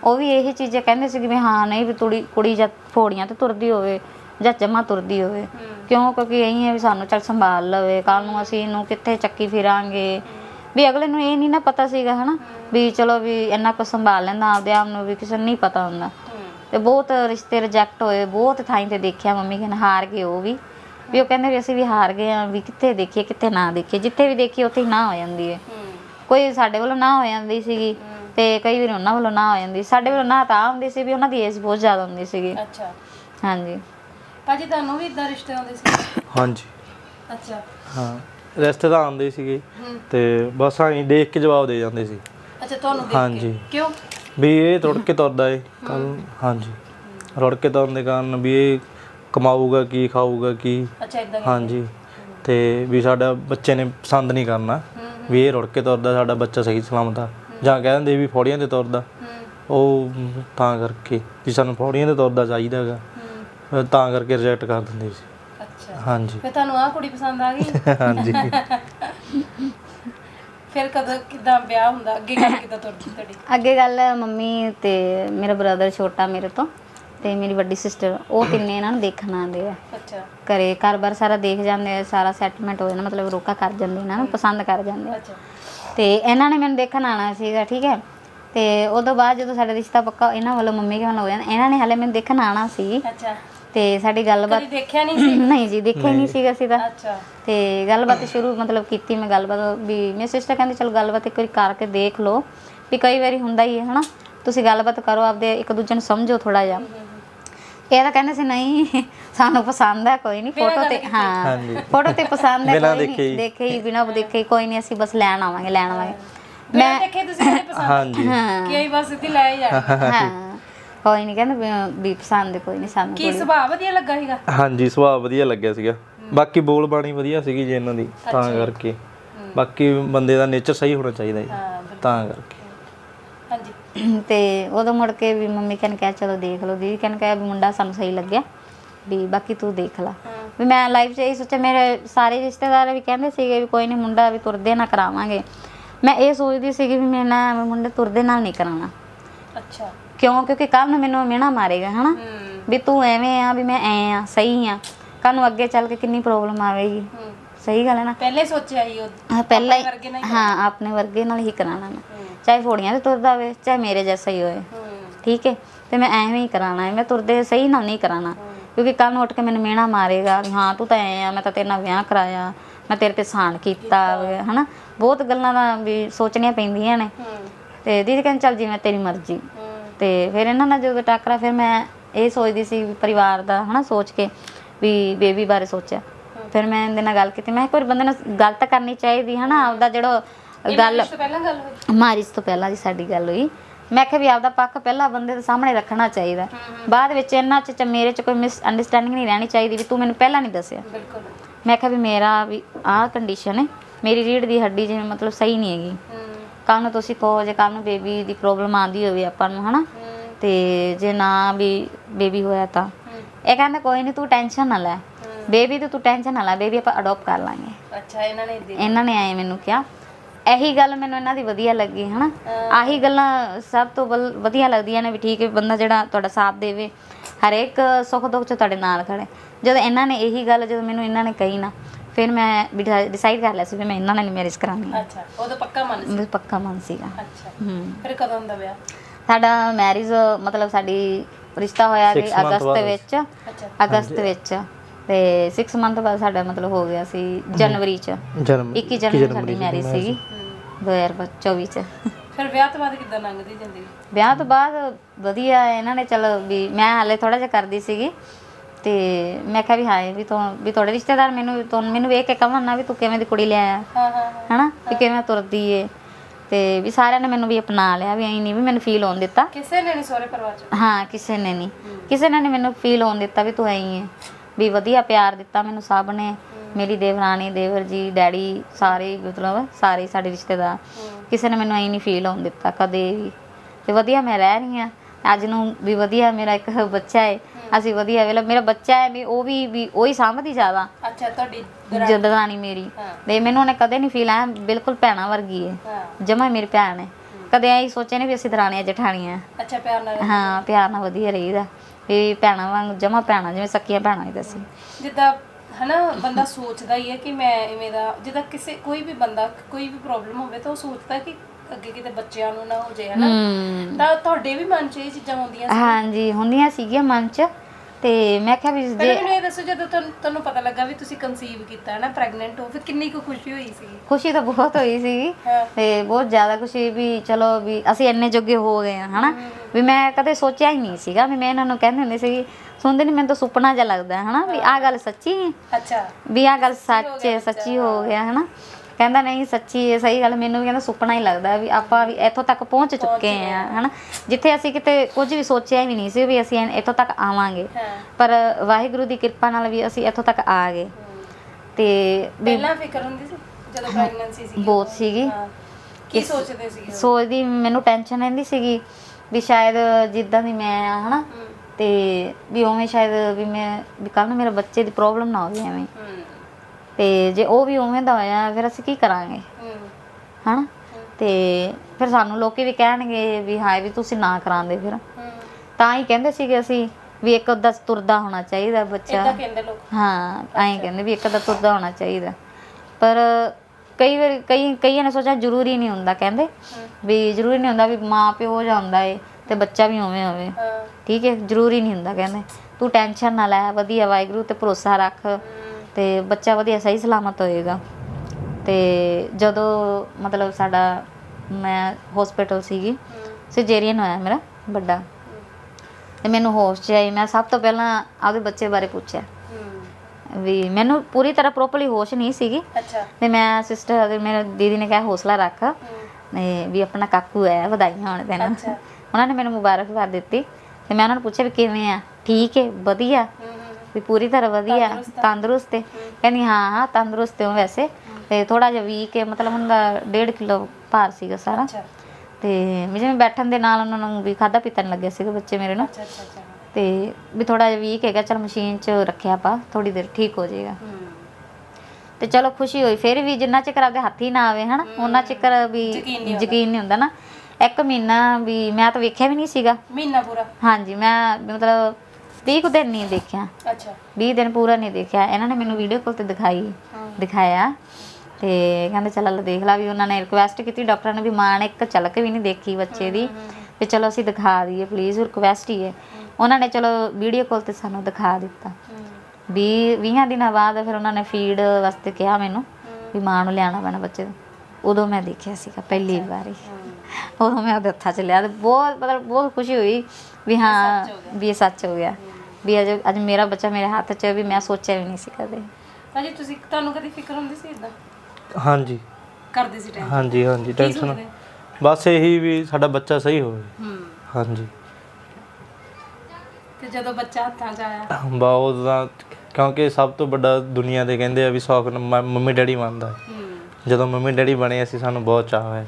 ਉਹ ਵੀ ਇਹੀ ਚੀਜ਼ਾਂ ਕਹਿੰਦੇ ਸੀ ਕਿ ਵੀ ਹਾਂ ਨਹੀਂ ਵੀ ਤੁੜੀ ਕੁੜੀ ਜਾਂ ਫੋੜੀਆਂ ਤੇ ਤੁਰਦੀ ਹੋਵੇ ਜਾਂ ਜਮਾ ਤੁਰਦੀ ਹੋਵੇ। ਕਿਉਂ? ਕਿਉਂਕਿ ਇਹੀ ਹੈ ਵੀ ਸਾਨੂੰ ਚੱਲ ਸੰਭਾਲ ਲਵੇ ਕੱਲ ਨੂੰ ਅਸੀਂ ਇਹਨੂੰ ਕਿੱਥੇ ਚੱਕੀ ਫਿਰਾਂਗੇ? ਵੀ ਅਗਲੇ ਨੂੰ ਇਹ ਨਹੀਂ ਨਾ ਪਤਾ ਸੀਗਾ ਹਨਾ? ਵੀ ਚਲੋ ਵੀ ਇੰਨਾ ਕੁ ਸੰਭਾਲ ਲੈਂਦਾ ਆਪਦੇ ਆਪ ਨੂੰ ਵੀ ਕਿਸੇ ਨੂੰ ਨਹੀਂ ਪਤਾ ਹੁੰਦਾ। ਤੇ ਬਹੁਤ ਰਿਸ਼ਤੇ ਰਿਜੈਕਟ ਹੋਏ ਬਹੁਤ ਥਾਈਂ ਤੇ ਦੇਖਿਆ ਮੰਮੀ ਕਹਿੰਦੇ ਹਾਰ ਗਏ ਉਹ ਵੀ। ਵੀ ਉਹ ਕਹਿੰਦੇ ਵੀ ਅਸੀਂ ਵੀ ਹਾਰ ਗਏ ਆ ਵੀ ਕਿੱਥੇ ਦੇਖੀਏ ਕਿੱਥੇ ਨਾ ਦੇਖੀਏ। ਜਿੱਥੇ ਵੀ ਦੇਖੀਏ ਉੱਥੇ ਹੀ ਨਾ ਹੋ ਜਾਂਦੀ ਹੈ ਕੋਈ ਸਾਡੇ ਵੱਲੋਂ ਨਾ ਹੋ ਜਾਂਦੀ ਸੀਗੀ ਤੇ ਕਈ ਵਾਰ ਉਹਨਾਂ ਵੱਲੋਂ ਨਾ ਹੋ ਜਾਂਦੀ। ਸਾਡੇ ਵੱਲੋਂ ਨਾ ਤਾਂ ਹੁੰਦੀ ਸੀ ਵੀ ਉਹਨਾਂ ਦੀ ਏਜ ਬਹੁਤ ਜ਼ਿਆਦਾ ਹੁੰਦੀ ਸੀਗੀ। ਅੱਛਾ। ਹਾਂਜੀ। ਭਾਜੀ ਤੁਹਾਨੂੰ ਵੀ ਇਦਾਂ ਰਿਸ਼ਤੇ ਹੁੰਦੇ ਸੀ? ਹਾਂਜੀ। ਅੱਛਾ। ਹਾਂ। ਰਿਸ਼ਤੇ ਤਾਂ ਆਉਂਦੇ ਸੀਗੇ। ਤੇ ਬਸ ਐਂ ਦੇਖ ਕੇ ਜਵਾਬ ਦੇ ਜਾਂਦੇ ਸੀ। ਅੱਛਾ ਤੁਹਾਨੂੰ ਦੇਖ ਹਾਂਜੀ। ਕੇ ਕਿਉਂ? ਵੀ ਇਹ ਰੁੜ ਕੇ ਤੁਰਦਾ ਏ। ਕੱਲ ਹਾਂਜੀ। ਰੁੜ ਕੇ ਤੁਰਨ ਦੇ ਕਾਰਨ ਵੀ ਇਹ ਕਮਾਊਗਾ ਕੀ ਖਾਊਗਾ ਕੀ। ਅੱਛਾ ਇਦਾਂ ਹਾਂਜੀ। ਤੇ ਵੀ ਸਾਡਾ ਬੱਚੇ ਨੇ ਪਸੰਦ ਨਹੀਂ ਕਰਨਾ। ਵੀ ਇਹ ਰੁੜ ਕੇ ਤੁਰਦਾ ਸਾਡਾ ਬੱਚਾ ਸਹੀ ਸਲਾਮਤ ਆ। ਜਾਂ ਕਹਿ ਦਿੰਦੇ ਵੀ ਫੌੜੀਆਂ ਤੇ ਤੁਰਦਾ। ਉਹ ਤਾਂ ਕਰਕੇ ਵੀ ਸਾਨੂੰ ਫੌੜੀਆਂ ਤੇ ਤੁਰਦਾ ਚਾਹੀਦਾ ਹੈਗਾ। ਫਿਰ ਤਾਂ ਕਰਕੇ ਰਿਜੈਕਟ ਕਰ ਦਿੰਦੇ ਸੀ। ਹਾਂਜੀ। ਫਿਰ ਤੁਹਾਨੂੰ ਆਹ ਕੁੜੀ ਪਸੰਦ ਆ ਗਈ? ਹਾਂਜੀ। ਫਿਰ ਕਦੋਂ ਕਿਦਾਂ ਵਿਆਹ ਹੁੰਦਾ? ਅੱਗੇ ਗੱਲ ਕਿਦਾਂ ਤੁਰਦੀ ਤੁਹਾਡੀ? ਅੱਗੇ ਗੱਲ ਮੰਮੀ ਤੇ ਮੇਰਾ ਬ੍ਰਦਰ ਛੋਟਾ ਮੇਰੇ ਤੋਂ ਤੇ ਮੇਰੀ ਵੱਡੀ ਸਿਸਟਰ ਉਹ ਤਿੰਨੇ ਇਹਨਾਂ ਨੂੰ ਦੇਖਣ ਆਉਂਦੇ ਆ। ਅੱਛਾ। ਘਰੇ ਘਰ-ਬਾਰ ਸਾਰਾ ਦੇਖ ਜਾਂਦੇ ਆ ਸਾਰਾ ਸੈਟਲਮੈਂਟ ਹੋ ਜਾਂਦਾ ਮਤਲਬ ਰੋਕਾ ਕਰ ਜਾਂਦੇ ਇਹਨਾਂ ਨੂੰ ਪਸੰਦ ਕਰ ਜਾਂਦੇ ਆ। ਅੱਛਾ। ਤੇ ਇਹਨਾਂ ਨੇ ਮੈਨੂੰ ਦੇਖਣ ਆਣਾ ਸੀਗਾ ਠੀਕ ਹੈ। ਤੇ ਉਦੋਂ ਬਾਅਦ ਜਦੋਂ ਸਾਡਾ ਰਿਸ਼ਤਾ ਪੱਕਾ ਇਹਨਾਂ ਵੱਲੋਂ ਮੰਮੀ ਕੇ ਵੱਲੋਂ ਹੋ ਜਾਂਦਾ ਇਹਨਾਂ ਨੇ ਹਲੇ ਮੈਨੂੰ ਦੇਖਣ ਆਣਾ ਸੀ। ਅੱਛਾ। ਤੇ ਸਾਡੀ ਗੱਲਬਾਤ ਕਦੀ ਦੇਖਿਆ ਨਹੀਂ ਸੀ? ਨਹੀਂ ਜੀ ਦੇਖਿਆ ਹੀ ਨਹੀਂ। ਸੀਗਾ ਅਸੀਂ ਤਾਂ। ਅੱਛਾ। ਤੇ ਗੱਲਬਾਤ ਸ਼ੁਰੂ ਮਤਲਬ ਕੀਤੀ ਮੈਂ ਗੱਲਬਾਤ ਵੀ ਮੇਰੀ ਸਿਸਟਰ ਕਹਿੰਦੀ ਚਲ ਗੱਲਬਾਤ ਇੱਕ ਵਾਰੀ ਕਰਕੇ ਦੇਖ ਲਓ ਵੀ ਕਈ ਵਾਰੀ ਹੁੰਦਾ ਹੀ ਹੈ ਹਨਾ? ਤੁਸੀਂ ਗੱਲਬਾਤ ਕਰੋ ਆਪਦੇ ਇੱਕ ਦੂਜੇ ਨੂੰ ਸਮਝੋ ਥੋੜਾ ਜਿਹਾ। ਇਹ ਤਾਂ ਕਹਿੰਦੇ ਸੀ ਨਹੀਂ ਸਾਨੂੰ ਪਸੰਦ ਹੈ ਕੋਈ ਨਹੀਂ ਫੋਟੋ ਤੇ ਹਾਂ। ਫੋਟੋ ਤੇ ਪਸੰਦ ਹੈ ਕੋਈ ਦੇਖੇ ਨਹੀਂ। ਦੇਖੇ ਹੀ ਬਿਨਾਂ ਦੇਖੇ ਹੀ ਕੋਈ ਨਹੀਂ ਅਸੀਂ ਬਸ ਲੈਣ ਆਵਾਂਗੇ ਲੈਣ ਆਵਾਂਗੇ। ਮੈਂ ਦੇਖੇ ਤੁਸੀਂ ਪਸੰਦ? ਹਾਂਜੀ। ਕਿ ਆਈ ਬਸ ਸਿੱਧੀ ਲੈ ਜਾਣੀ। ਹਾਂ। ਕੋਈ ਨਹੀਂ ਕਹਿੰਦੇ ਵੀ- ਵੀ ਪਸੰਦ ਕੋਈ ਨਹੀਂ ਸਾਨੂੰ ਕੀ ਸੁਭਾਅ ਵਧੀਆ ਲੱਗਾ ਸੀਗਾ? ਹਾਂਜੀ ਸੁਭਾਅ ਵਧੀਆ ਲੱਗਿਆ ਸੀਗਾ। ਬਾਕੀ ਬੋਲ ਬਾਣੀ ਵਧੀਆ ਸੀਗੀ ਜੀ ਇਹਨਾਂ ਦੀ ਤਾਂ ਕਰਕੇ। ਬਾਕੀ ਬੰਦੇ ਦਾ ਨੇਚਰ ਸਹੀ ਹੋਣਾ ਚਾਹੀਦਾ ਜੀ ਹਾਂ। ਤਾਂ ਕਰਕੇ। ਹਾਂਜੀ। ਤੇ ਉਦੋਂ ਮੁੜ ਕੇ ਵੀ ਮੰਮੀ ਕਹਿੰਨ ਕਿਹਾ ਚਲੋ ਦੇਖ ਲਓ ਦੀਦੀ ਕਹਿੰਨ ਕਿਹਾ ਵੀ ਮੁੰਡਾ ਸਾਨੂੰ ਸਹੀ ਲੱਗਿਆ ਵੀ ਬਾਕੀ ਤੂੰ ਦੇਖ ਲੈ। ਵੀ ਮੈਂ ਲਾਈਫ 'ਚ ਇਹ ਸੋਚਿਆ ਮੇਰੇ ਸਾਰੇ ਰਿਸ਼ਤੇਦਾਰ ਵੀ ਕਹਿੰਦੇ ਸੀਗੇ ਵੀ ਕੋਈ ਨਹੀਂ ਮੁੰਡਾ ਵੀ ਤੁਰਦੇ ਨਾ ਕਰਾਵਾਂਗੇ। ਮੈਂ ਇਹ ਸੋਚਦੀ ਸੀਗੀ ਵੀ ਮੈਂ ਨਾ ਮੁੰਡੇ ਤੁਰਦੇ ਨਾਲ ਨਹੀਂ ਕਰਾਉਣਾ। ਅੱਛਾ। ਕਿਉਂ? ਕਿਉਂਕਿ ਕੱਲ ਨੂੰ ਮੈਨੂੰ ਮਿਹਣਾ ਮਾਰੇਗਾ ਹਨਾ? ਵੀ ਤੂੰ ਐਵੇਂ ਆ ਵੀ ਮੈਂ ਐ ਆ ਸਹੀ ਆ। ਕੱਲ ਨੂੰ ਅੱਗੇ ਚੱਲ ਕੇ ਕਿੰਨੀ ਪ੍ਰੋਬਲਮ ਆਵੇਗੀ? ਸਹੀ ਗੱਲ ਹੈ ਨਾ? ਪਹਿਲੇ ਸੋਚਿਆ ਹੀ ਉਹ ਪਹਿਲਾਂ ਹੀ ਹਾਂ ਆਪਣੇ ਵਰਗੇ ਨਾਲ ਹੀ ਕਰਾਉਣਾ ਮੈਂ। ਚਾਹੇ ਫੋੜੀਆਂ ਤੇ ਤੁਰਦਾ ਹੋਵੇ ਚਾਹੇ ਮੇਰੇ ਜੈਸਾ ਹੀ ਹੋਏ ਹੂੰ। ਠੀਕ ਹੈ? ਤੇ ਮੈਂ ਐਵੇਂ ਹੀ ਕਰਾਣਾ ਹੈ। ਮੈਂ ਤੁਰਦੇ ਸਹੀ ਨਾਲ ਨਹੀਂ ਕਰਾਣਾ ਕਿਉਂਕਿ ਕੱਲ ਨੂੰ ਉੱਠ ਕੇ ਮੈਨੂੰ ਮਿਹਣਾ ਮਾਰੇਗਾ ਹਾਂ ਤੂੰ ਤਾਂ ਐ ਆ ਮੈਂ ਤਾਂ ਤੇਰੇ ਨਾਲ ਵਿਆਹ ਕਰਾਇਆ ਮੈਂ ਤੇਰੇ ਤੇ ਸਾਨ ਕੀਤਾ ਹਨਾ? ਬਹੁਤ ਗੱਲਾਂ ਦਾ ਵੀ ਸੋਚਣੀਆਂ ਪੈਂਦੀਆਂ ਨੇ। ਤੇ ਦੀਦੀ ਕਹਿੰਦੇ ਚੱਲ ਜਿਵੇਂ ਤੇਰੀ ਮਰਜ਼ੀ। ਤੇ ਫਿਰ ਇਹਨਾਂ ਨਾਲ ਜਦੋਂ ਟੱਕਰਾ ਫਿਰ ਮੈਂ ਇਹ ਸੋਚਦੀ ਸੀ ਵੀ ਪਰਿਵਾਰ ਦਾ ਹਨਾ ਸੋਚ ਕੇ ਵੀ ਬੇਬੀ ਬਾਰੇ ਸੋਚਿਆ। ਫਿਰ ਮੈਂ ਇਹਦੇ ਨਾਲ ਗੱਲ ਕੀਤੀ ਮੈਂ ਕਿਹਾ ਕੋਈ ਬੰਦੇ ਨਾਲ ਗੱਲ ਤਾਂ ਕਰਨੀ ਚਾਹੀਦੀ ਹਨਾ ਆਪਦਾ ਜਿਹੜਾ ਗੱਲ ਇਸ ਤੋਂ ਪਹਿਲਾਂ ਗੱਲ ਹੋਈ? ਮਾਰਿਜ ਤੋਂ ਪਹਿਲਾਂ ਦੀ ਸਾਡੀ ਗੱਲ ਹੋਈ। ਮੈਂ ਕਿਹਾ ਵੀ ਆਪਦਾ ਪੱਖ ਪਹਿਲਾਂ ਬੰਦੇ ਦੇ ਸਾਹਮਣੇ ਰੱਖਣਾ ਚਾਹੀਦਾ। ਬਾਅਦ ਵਿੱਚ ਇਹਨਾਂ ਚ ਮੇਰੇ ਚ ਕੋਈ ਮਿਸ ਅੰਡਰਸਟੈਂਡਿੰਗ ਨਹੀਂ ਰਹਿਣੀ ਚਾਹੀਦੀ ਵੀ ਤੂੰ ਮੈਨੂੰ ਪਹਿਲਾਂ ਨਹੀਂ ਦੱਸਿਆ। ਬਿਲਕੁਲ। ਮੈਂ ਕਿਹਾ ਵੀ ਮੇਰਾ ਵੀ ਆਹ ਕੰਡੀਸ਼ਨ ਹੈ ਮੇਰੀ ਰੀੜ ਦੀ ਹੱਡੀ ਜਿਵੇਂ ਮਤਲਬ ਸਹੀ ਨਹੀਂ ਹੈਗੀ। ਕੱਲ ਨੂੰ ਤੁਸੀਂ ਕਹੋ ਜੇ ਕੱਲ ਨੂੰ ਬੇਬੀ ਦੀ ਪ੍ਰੋਬਲਮ ਆਂਦੀ ਹੋਵੇ ਆਪਾਂ ਨੂੰ ਹਨਾ? ਤੇ ਜੇ ਨਾ ਵੀ ਬੇਬੀ ਹੋਇਆ ਤਾਂ। ਇਹ ਕਹਿੰਦਾ ਕੋਈ ਨਹੀਂ ਤੂੰ ਟੈਨਸ਼ਨ ਨਾ ਲੈ। ਬੇਬੀ ਤੇ ਤੂੰ ਟੈਨਸ਼ਨ ਨਾ ਲੈ ਬੇਬੀ ਆਪਾਂ ਅਡਾਪਟ ਕਰ ਲਾਂਗੇ। ਅੱਛਾ ਇਹਨਾਂ ਨੇ ਦੇ ਇਹਨਾਂ ਨੇ ਐ ਮੈਨੂੰ ਕਿਹਾ। ਇਹੀ ਗੱਲ ਮੈਨੂੰ ਇਹਨਾਂ ਦੀ ਵਧੀਆ ਲੱਗੀ ਹਨਾ? ਆਹੀ ਗੱਲਾਂ ਸਭ ਤੋਂ ਵੱਲ- ਵਧੀਆ ਲੱਗਦੀਆਂ ਨੇ ਵੀ ਠੀਕ ਹੈ ਬੰਦਾ ਜਿਹੜਾ ਤੁਹਾਡਾ ਸਾਥ ਦੇਵੇ ਹਰੇਕ ਸੁੱਖ ਦੁੱਖ ਚ ਤੁਹਾਡੇ ਨਾਲ ਖੜੇ ਜਦੋਂ ਇਹਨਾਂ ਨੇ ਇਹੀ ਗੱਲ ਜਦੋਂ ਮੈਨੂੰ ਇਹਨਾਂ ਨੇ ਕਹੀ ਨਾ ਫਿਰ ਮੈਂ ਡਿਸਾਈਡ ਕਰ ਲਿਆ ਸੀ ਵੀ ਮੈਂ ਇਹਨਾਂ ਨਾਲ ਮੈਰਿਜ ਕਰਾਉਣੀ ਹੈ ਅੱਛਾ ਉਹਦਾ ਪੱਕਾ ਮਨ ਸੀ? ਮੈਨੂੰ ਪੱਕਾ ਮਨ ਸੀਗਾ। ਅੱਛਾ ਹੂੰ। ਫਿਰ ਕਦੋਂ ਦਾ ਵਿਆਹ? ਸਾਡਾ ਮੈਰਿਜ ਮਤਲਬ ਸਾਡੀ ਰਿਸ਼ਤਾ ਹੋਇਆ ਕਿ Six month ਅਗਸਤ ਬਾਅਦ। ਵਿੱਚ। ਅੱਛਾ। ਅਗਸਤ ਵਿੱਚ। ਤੇ 6 ਮੰਥ ਬਾਅਦ ਸਾਡਾ ਮਤਲਬ ਹੋ ਗਿਆ ਸੀ ਜਨਵਰੀ ਚ। ਜਨਮ 21 ਜਨਵਰੀ ਸਾਡੀ ਮੈਰਿਜ ਸੀਗੀ। 2024 ਚ। ਫਿਰ ਵਿਆਹ ਤੋਂ ਬਾਅਦ ਕਿੱਦਾਂ ਲੰਘਦੀ ਜ਼ਿੰਦਗੀ? ਵਿਆਹ ਤੋਂ ਬਾਅਦ ਵਧੀਆ ਇਹਨਾਂ ਨੇ ਚਲ ਵੀ ਮੈਂ ਹਾਲੇ ਥੋੜਾ ਜਿਹਾ ਕਰਦੀ ਸੀਗੀ। ਤੇ ਮੈਂ ਕਿਹਾ ਵੀ ਹਾਏ ਵੀ ਤੂੰ ਵੀ ਤੁਹਾਡੇ ਰਿਸ਼ਤੇਦਾਰ ਮੈਨੂੰ ਤੂੰ ਮੈਨੂੰ ਵੇਖ ਕੇ ਕਹਣ ਨਾ ਵੀ ਤੂੰ ਕਿਵੇਂ ਦੀ ਕੁੜੀ ਲੈ ਆਇਆ ਹਾਂ ਹਾਂ ਹਨਾ? ਵੀ ਕਿਵੇਂ ਤੁਰਦੀ ਏ। ਤੇ ਵੀ ਸਾਰਿਆਂ ਨੇ ਮੈਨੂੰ ਵੀ ਅਪਣਾ ਲਿਆ ਵੀ ਐਂ ਨਹੀਂ ਵੀ ਮੈਨੂੰ ਫੀਲ ਹੋਣ ਦਿੱਤਾ। ਕਿਸੇ ਨੇ ਨਹੀਂ ਸਹੁਰੇ ਪਰਿਵਾਰ ਚ? ਹਾਂ ਕਿਸੇ ਨੇ ਨਹੀਂ ਕਿਸੇ ਨੇ ਨਹੀਂ ਮੈਨੂੰ ਫੀਲ ਹੋਣ ਦਿੱਤਾ ਵੀ ਤੂੰ ਐਂ ਹੈ ਵੀ ਵਧੀਆ ਪਿਆਰ ਦਿੱਤਾ ਮੈਨੂੰ ਸਭ ਨੇ। ਮੇਰੀ ਦੇਵਰਾਣੀ ਦੇਵਰ ਜੀ ਡੈਡੀ ਸਾਰੇ ਮਤਲਬ ਸਾਰੇ ਸਾਡੇ ਰਿਸ਼ਤੇਦਾਰ। ਕਿਸੇ ਨੇ ਮੈਨੂੰ ਐਂ ਨਹੀਂ ਫੀਲ ਹੋਣ ਦਿੱਤਾ ਕਦੇ ਵੀ। ਤੇ ਵਧੀਆ ਮੈਂ ਰਹਿ ਰਹੀ ਹਾਂ ਅੱਜ ਨੂੰ ਵੀ ਵਧੀਆ ਮੇਰਾ ਇੱਕ ਬੱਚਾ ਹੈ। ਅਸੀਂ ਵਧੀਆ ਵੇਲੇ ਮੇਰਾ ਬੱਚਾ ਹੈ ਵੀ ਉਹ ਵੀ ਵੀ ਉਹੀ ਸਾਂਭਦੀ ਜ਼ਿਆਦਾ। ਅੱਛਾ ਤੁਹਾਡੀ ਜਦਰਾਣੀ ਮੇਰੀ। ਤੇ ਮੈਨੂੰ ਉਹਨੇ ਕਦੇ ਨਹੀਂ ਫੀਲ ਆਇਆ ਬਿਲਕੁਲ ਭੈਣਾ ਵਰਗੀ ਹੈ ਹਾਂ। ਜਮਾ ਮੇਰੀ ਭੈਣ ਹੈ। ਕਦੇ ਐਂ ਸੋਚਿਆ ਨਹੀਂ ਵੀ ਅਸੀਂ ਦਰਾਣੀਆਂ ਜਠਾਣੀਆਂ ਅੱਛਾ ਪਿਆਰ ਨਾਲ ਹਾਂ ਪਿਆਰ ਨਾਲ ਵਧੀਆ ਰਹੀਦਾ। ਵੀ ਭੈਣਾਂ ਵਾਂਗ ਜਮਾ ਭੈਣਾਂ ਜਿਵੇਂ ਸਕੀਆਂ ਭੈਣਾਂ ਹੀ ਦੱਸੀ। ਜਿੱਦਾਂ ਹਨਾ ਬੰਦਾ ਸੋਚਦਾ ਹੀ ਹੈ ਕਿ ਮੈਂ ਇਵੇਂ ਦਾ ਜਿੱਦਾਂ ਕਿਸੇ ਕੋਈ ਵੀ ਬੰਦਾ ਕੋਈ ਵੀ ਪ੍ਰੋਬਲਮ ਹੋਵੇ ਤਾਂ ਉਹ ਸੋਚਦਾ ਕਿ ਅੱਗੇ ਕਿਤੇ ਬੱਚਿਆਂ ਨੂੰ ਨਾ ਹੋ ਜਾਏ ਹਨਾ? ਹੂੰ। ਤਾਂ ਤੁਹਾਡੇ ਵੀ ਮਨ 'ਚ ਇਹ ਚੀਜ਼ਾਂ ਹੁੰਦੀਆਂ ਸੀ? ਹਾਂਜੀ ਹੁੰਦੀਆਂ ਸੀਗੀਆਂ ਮਨ ਚ। ਤੇ ਮੈਂ ਕਿਹਾ ਵੀ ਪਹਿਲਾਂ ਜੇ ਮੈਨੂੰ ਇਹ ਦੱਸੋ ਜਦੋਂ ਤੁਹਾਨੂੰ ਤੁਹਾਨੂੰ ਪਤਾ ਲੱਗਾ ਵੀ ਤੁਸੀਂ ਕਨਸੀਵ ਕੀਤਾ ਹੈ ਨਾ ਪ੍ਰੈਗਨੈਂਟ ਹੋ ਫਿਰ ਕਿੰਨੀ ਕੁ ਖੁਸ਼ੀ ਹੋਈ ਸੀ ਖੁਸ਼ੀ ਤਾਂ ਬਹੁਤ ਹੋਈ ਹਾਂ। ਤੇ ਬਹੁਤ ਜ਼ਿਆਦਾ ਖੁਸ਼ੀ ਵੀ ਚਲੋ ਵੀ ਅਸੀਂ ਇੰਨੇ ਜੋਗੇ ਹੋ ਗਏ ਆ ਹਨਾ? ਵੀ ਮੈਂ ਕਦੇ ਸੋਚਿਆ ਹੀ ਨਹੀਂ ਸੀਗਾ ਵੀ ਮੈਂ ਇਹਨਾਂ ਨੂੰ ਕਹਿੰਦੀ ਹੁੰਦੀ ਸੀ ਸੁਣਦੇ ਨਹੀਂ ਮੈਨੂੰ ਤਾਂ ਸੁਪਨਾ ਜਿਹਾ ਲੱਗਦਾ ਹੈ ਹਨਾ? ਵੀ ਆਹ ਗੱਲ ਸੱਚੀ ਹੈ। ਅੱਛਾ। ਵੀ ਆਹ ਗੱਲ ਸੱਚ ਹੈ ਸੱਚੀ ਹੋ ਗਿਆ ਹਨਾ? ਕਹਿੰਦਾ ਨਹੀਂ ਸੱਚੀ ਹੈ ਸਹੀ ਗੱਲ ਮੈਨੂੰ ਵੀ ਕਹਿੰਦਾ ਸੁਪਨਾ ਹੀ ਲੱਗਦਾ ਵੀ ਆਪਾਂ ਵੀ ਇੱਥੋਂ ਤੱਕ ਪਹੁੰਚ ਚੁੱਕੇ ਆ ਹਨਾ? ਜਿੱਥੇ ਅਸੀਂ ਕਿਤੇ ਕੁਝ ਵੀ ਸੋਚਿਆ ਵੀ ਨਹੀਂ ਸੀ ਵੀ ਅਸੀਂ ਇੱਥੋਂ ਤੱਕ ਆਵਾਂਗੇ। ਪਰ ਵਾਹਿਗੁਰੂ ਦੀ ਕਿਰਪਾ ਨਾਲ ਵੀ ਅਸੀਂ ਇੱਥੋਂ ਤੱਕ ਆ ਗਏ। ਤੇ ਪਹਿਲਾਂ ਫਿਕਰ ਹੁੰਦੀ ਸੀ ਜਦੋਂ ਪ੍ਰੈਗਨੈਂਸੀ ਸੀ ਬਹੁਤ ਸੀਗੀ। ਕੀ ਸੋਚਦੇ ਸੀਗੇ? ਸੋਚਦੀ ਮੈਨੂੰ ਟੈਨਸ਼ਨ ਰਹਿੰਦੀ ਸੀਗੀ ਵੀ ਸ਼ਾਇਦ ਜਿੱਦਾਂ ਦੀ ਮੈਂ ਆ ਹਨਾ? ਤੇ ਵੀ ਉਵੇਂ ਸ਼ਾਇਦ ਵੀ ਮੈਂ ਵੀ ਕੱਲ ਨੂੰ ਮੇਰੇ ਬੱਚੇ ਦੀ ਪ੍ਰੋਬਲਮ ਨਾ ਹੋਵੇ ਐਵੇਂ। ਤੇ ਜੇ ਉਹ ਵੀ ਉਵੇਂ ਦਾ ਹੋਇਆ ਫਿਰ ਅਸੀਂ ਕੀ ਕਰਾਂਗੇ? ਹੂੰ। ਹਨਾ? ਤੇ ਫਿਰ ਸਾਨੂੰ ਲੋਕੀ ਵੀ ਕਹਿਣਗੇ ਵੀ ਹਾਏ ਵੀ ਤੁਸੀਂ ਨਾ ਕਰਾਉਂਦੇ ਫਿਰ। ਤਾਂ ਹੀ ਕਹਿੰਦੇ ਸੀਗੇ ਅਸੀਂ ਵੀ ਇੱਕ ਅੱਧਾ ਤੁਰਦਾ ਹੋਣਾ ਚਾਹੀਦਾ ਬੱਚਾ। ਇਦਾਂ ਕਹਿੰਦੇ ਲੋਕ। ਹਾਂ ਐਂ ਕਹਿੰਦੇ ਵੀ ਇੱਕ ਅੱਧਾ ਤੁਰਦਾ ਹੋਣਾ ਚਾਹੀਦਾ। ਪਰ ਕਈ ਵਾਰ ਕਈ ਕਈਆਂ ਨੇ ਸੋਚਿਆ ਜ਼ਰੂਰੀ ਨਹੀਂ ਹੁੰਦਾ ਕਹਿੰਦੇ। ਵੀ ਜ਼ਰੂਰੀ ਨਹੀਂ ਹੁੰਦਾ ਵੀ ਮਾਂ ਪਿਓ ਜਾਂਦਾ ਏ ਤੇ ਬੱਚਾ ਵੀ ਉਵੇਂ ਹੋਵੇ। ਠੀਕ ਹੈ ਜ਼ਰੂਰੀ ਨਹੀਂ ਹੁੰਦਾ ਕਹਿੰਦੇ। ਤੂੰ ਟੈਨਸ਼ਨ ਨਾ ਲੈ ਵਧੀਆ ਵਾਹਿਗੁਰੂ ਤੇ ਭਰੋਸਾ ਰੱਖ। ਤੇ ਬੱਚਾ ਵਧੀਆ ਸਹੀ ਸਲਾਮਤ ਹੋਏਗਾ। ਤੇ ਜਦੋਂ ਮਤਲਬ ਸਾਡਾ ਮੈਂ ਹਸਪੀਟਲ ਸੀਗੀ ਸਿਜੇਰੀਅਨ ਹੋਇਆ ਮੇਰਾ ਵੱਡਾ। ਤੇ ਮੈਨੂੰ ਹੋਸ਼ ਚ ਆਈ ਮੈਂ ਸਭ ਤੋਂ ਪਹਿਲਾਂ ਆਪਦੇ ਬੱਚੇ ਬਾਰੇ ਪੁੱਛਿਆ। ਵੀ ਮੈਨੂੰ ਪੂਰੀ ਤਰ੍ਹਾਂ ਪ੍ਰੋਪਰਲੀ ਹੋਸ਼ ਨਹੀਂ ਸੀਗੀ। ਅੱਛਾ। ਤੇ ਮੈਂ ਸਿਸਟਰ ਮੇਰੇ ਦੀਦੀ ਨੇ ਕਿਹਾ ਹੌਸਲਾ ਰੱਖ। ਤੇ ਵੀ ਆਪਣਾ ਕਾਕੂ ਹੈ ਵਧਾਈਆਂ ਹੋਣ ਤੈਨੂੰ। ਉਹਨਾਂ ਨੇ ਮੈਨੂੰ ਮੁਬਾਰਕਬਾਦ ਦਿੱਤੀ। ਤੇ ਮੈਂ ਉਹਨਾਂ ਨੂੰ ਪੁੱਛਿਆ ਵੀ ਕਿਵੇਂ ਆ? ਠੀਕ ਹੈ ਵਧੀਆ। ਵੀ ਪੂਰੀ ਤਰ੍ਹਾਂ ਵਧੀਆ ਤੰਦਰੁਸਤ ਹੈ। ਕਹਿੰਦੀ ਹਾਂ ਹਾਂ ਤੰਦਰੁਸਤ ਹਾਂ ਵੈਸੇ। ਤੇ ਥੋੜਾ ਜਿਹਾ ਵੀਕ ਹੈ ਮਤਲਬ ਹੁੰਦਾ 1.5 ਕਿਲੋ ਭਾਰ ਸੀਗਾ ਸਾਰਾ। ਤੇ ਜਿਵੇਂ ਬੈਠਣ ਦੇ ਨਾਲ ਉਹਨਾਂ ਨੂੰ ਵੀ ਖਾਦਾ ਪੀਤਾ ਨਹੀਂ ਲੱਗਿਆ ਸੀਗਾ ਬੱਚੇ ਮੇਰੇ ਨੂੰ। ਅੱਛਾ ਅੱਛਾ ਅੱਛਾ। ਤੇ ਵੀ ਥੋੜਾ ਜਿਹਾ ਵੀਕ ਹੈਗਾ ਚਲ ਮਸ਼ੀਨ 'ਚ ਰੱਖਿਆ ਆਪਾਂ ਥੋੜੀ ਦੇਰ ਠੀਕ ਹੋ ਜਾਏਗਾ। ਤੇ ਚਲੋ ਖੁਸ਼ੀ ਹੋਈ ਫਿਰ ਵੀ ਜਿੰਨਾ ਚਿਰ ਆਪਦੇ ਹੱਥ ਹੀ ਨਾ ਆਵੇ ਹਨਾ ਉਹਨਾਂ ਚਿਰ ਵੀ ਯਕੀਨ ਨਹੀਂ ਹੁੰਦਾ ਨਾ। ਇੱਕ ਮਹੀਨਾ ਵੀ ਮੈਂ ਤਾਂ ਵੇਖਿਆ ਵੀ ਨਹੀਂ ਸੀਗਾ। ਮਹੀਨਾ ਪੂਰਾ। ਹਾਂਜੀ ਮੈਂ ਮਤਲਬ 20 ਕੁ ਦਿਨ ਨਹੀਂ ਦੇਖਿਆ। ਅੱਛਾ। 20 ਦਿਨ ਪੂਰਾ ਨਹੀਂ ਦੇਖਿਆ। ਇਹਨਾਂ ਨੇ ਮੈਨੂੰ ਵੀਡੀਓ ਕਾਲ ਤੇ ਦਿਖਾਈ ਦਿਖਾਇਆ। ਤੇ ਕਹਿੰਦੇ ਚੱਲ ਲੈ ਦੇਖ ਲਾ ਵੀ ਉਹਨਾਂ ਨੇ ਰਿਕੁਐਸਟ ਕੀਤੀ। ਡਾਕਟਰ ਨੇ ਵੀ ਮਾਂ ਨੇ ਇੱਕ ਝਲਕ ਵੀ ਨਹੀਂ ਦੇਖੀ ਬੱਚੇ ਦੀ। ਵੀ ਚਲੋ ਅਸੀਂ ਦਿਖਾ ਦਈਏ ਪਲੀਜ਼ ਰਿਕੁਐਸਟ ਹੀ ਹੈ। ਉਹਨਾਂ ਨੇ ਚਲੋ ਵੀਡੀਓ ਕਾਲ ਤੇ ਸਾਨੂੰ ਦਿਖਾ ਦਿੱਤਾ। ਹੂੰ। 20 20 ਦਿਨਾਂ ਬਾਅਦ ਫਿਰ ਉਹਨਾਂ ਨੇ ਫੀਡ ਵਾਸਤੇ ਕਿਹਾ ਮੈਨੂੰ ਵੀ ਮਾਂ ਨੂੰ ਲਿਆਉਣਾ ਪੈਣਾ ਬੱਚੇ ਨੂੰ ਉਦੋਂ ਮੈਂ ਦੇਖਿਆ ਸੀਗਾ ਪਹਿਲੀ ਵਾਰੀ। ਉਦੋਂ ਮੈਂ ਉਹਦੇ ਹੱਥਾਂ 'ਚ ਲਿਆ ਤੇ ਬਹੁਤ ਮਤਲਬ ਬਹੁਤ ਖੁਸ਼ੀ ਹੋਈ ਵੀ ਹਾਂ ਵੀ ਇਹ ਸੱਚ ਹੋ ਗਿਆ। ਵੀ ਅੱਜ ਅੱਜ ਮੇਰਾ ਬੱਚਾ ਮੇਰੇ ਹੱਥ 'ਚ ਵੀ ਮੈਂ ਸੋਚਿਆ ਵੀ ਨਹੀਂ ਸੀ ਕਦੇ। ਭਾਜੀ ਤੁਸੀਂ ਤੁਹਾਨੂੰ ਕਦੀ ਫਿਕਰ ਹੁੰਦੀ ਸੀ ਇਦਾਂ ਹਾਂਜੀ। ਕਰਦੇ ਸੀ ਟਾਈਮ ਹਾਂਜੀ ਹਾਂਜੀ ਟੈਨਸ਼ਨ? ਬਸ ਇਹੀ ਵੀ ਸਾਡਾ ਬੱਚਾ ਸਹੀ ਹੋਵੇ। ਹੂੰ। ਹਾਂਜੀ। ਤੇ ਜਦੋਂ ਬੱਚਾ ਹੱਥਾਂ 'ਚ ਆਇਆ? ਬਹੁਤ ਦਾ ਕਿਉਂਕਿ ਸਭ ਤੋਂ ਵੱਡਾ ਦੁਨੀਆ ਦੇ ਕਹਿੰਦੇ ਆ ਵੀ ਮ- ਮੰਮੀ ਡੈਡੀ ਮੰਨਦਾ। ਜਦੋਂ ਮੰਮੀ ਡੈਡੀ ਬਣੇ ਅਸੀਂ ਸਾਨੂੰ ਬਹੁਤ ਚਾਅ ਹੋਇਆ।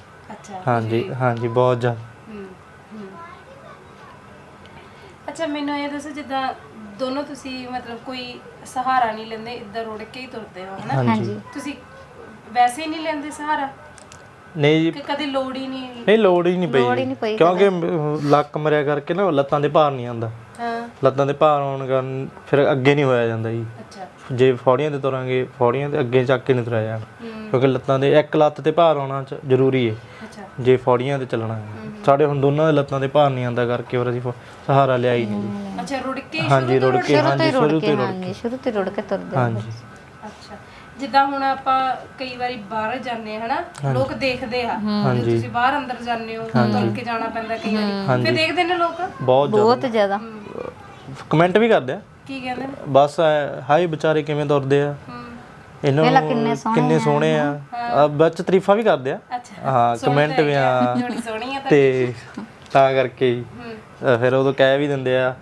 ਅੱਛਾ। ਹਾਂਜੀ ਹਾਂਜੀ ਬਹੁਤ ਜ਼ਿਆਦਾ। ਹੂੰ ਹੂੰ। ਅੱਛਾ ਮੈਨੂੰ ਇਹ ਦੱਸੋ ਜਿੱਦਾਂ ਦੋਨੋਂ ਤੁਸੀਂ ਮਤਲਬ ਕੋਈ ਸਹਾਰਾ ਨਹੀਂ ਲੈਂਦੇ ਇੱਧਰ ਉੜ ਕੇ ਹੀ ਤੁਰਦੇ ਹੋ ਹਨਾ? ਹਾਂਜੀ। ਹਾਂਜੀ। ਤੁਸੀਂ ਵੈਸੇ ਹੀ ਨਹੀਂ ਲੈਂਦੇ ਸਹਾਰਾ? ਨਹੀਂ ਜੀ। ਕਿ ਕਦੇ ਲੋੜ ਹੀ ਨਹੀਂ? ਨਹੀਂ ਲੋੜ ਹੀ ਨਹੀਂ ਲੋੜ ਹੀ ਪਈ ਨਹੀਂ ਪਈ ਕਿਉਂਕਿ ਮ- ਲੱਕ ਮਰਿਆ ਕਰਕੇ ਨਾ ਲੱਤਾਂ ਦੇ ਭਾਰ ਨਹੀਂ ਆਉਂਦਾ। ਹਾਂ। ਲੱਤਾਂ ਦੇ ਭਾਰ ਆਉਣ ਕਾਰਨ ਫਿਰ ਅੱਗੇ ਨਹੀਂ ਹੋਇਆ ਜਾਂਦਾ ਜੀ। ਅੱਛਾ। ਜੇ ਫੌੜੀਆਂ ਤੇ ਤੁਰਾਂਗੇ ਫੌੜੀਆਂ ਤੇ ਅੱਗੇ ਚੱਕ ਕੇ ਨਹੀਂ ਤੁਰਿਆ ਜਾਣਾ। ਕਿਉਂਕਿ ਲੱਤਾਂ ਦੇ ਇੱਕ ਲੱਤ ਤੇ ਭਾਰ ਆਉਣਾ ਚ ਜ਼ਰੂਰੀ ਹੈ ਜੇ ਫੌੜੀਆਂ ਤੇ ਚੱਲਣਾ। ਹੈ ਸਾਡੇ ਹੁਣ ਦੋਨਾਂ ਦੇ ਲੱਤਾਂ ਤੇ ਭਾਰ ਨਹੀਂ ਆਂਦਾ ਕਰਕੇ ਫਿਰ ਅਸੀਂ ਫ- ਸਹਾਰਾ ਲਿਆ ਹੀ ਨਹੀਂ ਜੀ। ਅੱਛਾ ਰੁੜ ਕੇ ਹਾਂਜੀ ਰੁੜ ਕੇ ਸ਼ੁਰੂ ਤੋਂ ਹਾਂਜੀ ਹੀ ਸ਼ੁਰੂ ਤੋਂ ਕੇ ਹੀ ਰੁੜ ਹਾਂਜੀ ਸ਼ੁਰੂ ਤੋਂ ਹੀ ਰੁੜ ਕੇ ਤੁਰਦੇ ਹਾਂਜੀ। ਅੱਛਾ ਜਿੱਦਾਂ ਹੁਣ ਆਪਾਂ ਕਈ ਵਾਰੀ ਬਾਹਰ ਜਾਂਦੇ ਹਾਂ ਹਨਾ? ਲੋਕ ਦੇਖਦੇ ਆ ਹਾਂਜੀ। ਤੁਸੀਂ ਬਾਹਰ ਅੰਦਰ ਜਾਂਦੇ ਹੋ ਤੁਰ ਕੇ ਜਾਣਾ ਪੈਂਦਾ ਕਈ ਵਾਰੀ। ਫਿਰ ਦੇਖਦੇ ਨੇ ਲੋਕ? ਬਹੁਤ ਜ਼ਿਆਦਾ। ਬਹੁਤ ਜ਼ਿਆਦਾ। ਕਮੈਂਟ ਵੀ ਕਰਦੇ ਆ। ਕੀ ਕਹਿੰਦੇ ਨੇ? ਬਸ ਐ, ਹਾਏ ਵਿਚਾਰੇ ਕਿਵੇਂ ਤੁਰਦੇ ਆ। ਇਹਨਾਂ ਨੂੰ ਕਿੰਨੇ ਸੋਹਣੇ ਆ। ਆ। ਵਿੱਚ ਤਾਰੀਫਾਂ ਵੀ ਕਰਦੇ ਆ। ਹਾਂ ਕਮੈਂਟ ਵੀ ਆ ਜੋੜੀ *laughs* ਸੋਹਣੀ ਆ ਤਾਂ ਤੇ ਤਾਂ ਕਰਕੇ ਹੀ, ਅ, ਫਿਰ ਉਦੋਂ ਕਹਿ ਵੀ ਦਿੰਦੇ ਆ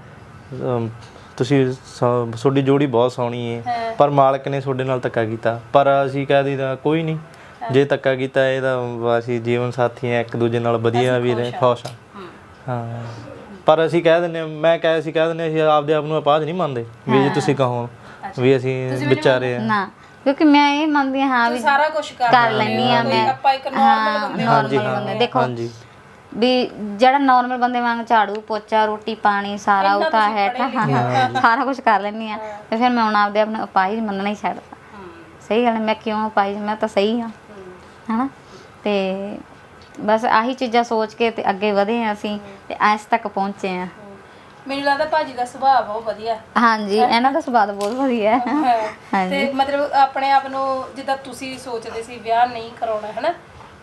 ਅਮ, ਤੁਸੀਂ ਸੋ- ਤੁਹਾਡੀ ਜੋੜੀ ਬਹੁਤ ਸੋਹਣੀ ਹੈ। ਪਰ ਮਾਲਕ ਨੇ ਤੁਹਾਡੇ ਨਾਲ ਧੱਕਾ ਕੀਤਾ। ਪਰ ਅਸੀਂ ਕਹਿ ਦਈਦਾ ਕੋਈ ਨਹੀਂ ਜੇ ਧੱਕਾ ਕੀਤਾ ਇਹਦਾ ਅਸੀਂ ਜੀਵਨ ਸਾਥੀ ਆ ਇੱਕ ਦੂਜੇ ਨਾਲ ਵਧੀਆ ਵੀ ਰਹੇ ਖੁਸ਼ ਆ ਹਾਂ। ਪਰ ਅਸੀਂ ਕਹਿ ਦਿੰਦੇ ਹਾਂ- ਮੈਂ ਕਹਿ ਅਸੀਂ ਕਹਿ ਦਿੰਦੇ ਹਾਂ, ਅਸੀਂ ਆਪਦੇ ਆਪ ਨੂੰ ਆਪਾਜ ਨਹੀਂ ਮੰਨਦੇ ਵੀ ਜੇ ਤੁਸੀਂ ਕਹੋ ਵੀ ਅਸੀਂ ਵਿਚਾਰੇ ਆ। ਨਾ ਕਿਉਂਕਿ ਮੈਂ ਇਹ ਮੰਨਦੀ ਹਾਂ ਹਾਂ ਵੀ ਸਾਰਾ ਕੁਝ ਕਰ ਕਰ ਲੈਣੀ ਆ ਮੈਂ। ਆਪਾਂ ਇੱਕ ਨਾਰਮਲ ਬੰਦੇ ਨਾਰਮਲ ਬੰਦੇ। ਦੇਖੋ ਹਾਂਜੀ। ਵੀ ਜਿਹੜਾ ਨਾਰਮਲ ਬੰਦੇ ਵਾਂਗ ਝਾੜੂ ਪੋਚਾ ਰੋਟੀ ਪਾਣੀ ਸਾਰਾ ਉਹ ਤਾਂ ਹੈ ਤਾਂ ਸਾਰਾ ਕੁਝ ਕਰ ਲੈਣੀ ਆ ਤੇ ਫਿਰ ਮੈਂ ਹੁਣ ਆਪਦੇ ਆਪਣੇ ਉਪਾਈ ਮੰਨਣਾ ਹੀ ਛੱਡਤਾ ਸਹੀ ਗੱਲ ਹੈ ਮੈਂ ਕਿਉਂ ਉਪਾਈ ਮੈਂ ਤਾਂ ਸਹੀ ਆ ਹਨਾ? ਤੇ ਬਸ ਆਹੀ ਚੀਜ਼ਾਂ ਸੋਚ ਕੇ ਤੇ ਅੱਗੇ ਵਧੇ ਆ ਅਸੀਂ ਤੇ ਇਸ ਤੱਕ ਪਹੁੰਚੇ ਆ ਮੈਨੂੰ ਲੱਗਦਾ ਭਾਜੀ ਦਾ ਸੁਭਾਅ ਬਹੁਤ ਵਧੀਆ। ਹਾਂਜੀ ਇਹਨਾਂ ਦਾ ਸੁਭਾਅ ਤਾਂ ਬਹੁਤ ਵਧੀਆ ਹੈ। ਹਾਂਜੀ। ਤੇ ਮਤਲਬ ਆਪਣੇ ਆਪ ਨੂੰ ਜਿੱਦਾਂ ਤੁਸੀਂ ਸੋਚਦੇ ਸੀ ਵਿਆਹ ਨਹੀਂ ਕਰਾਉਣਾ ਹਨਾ?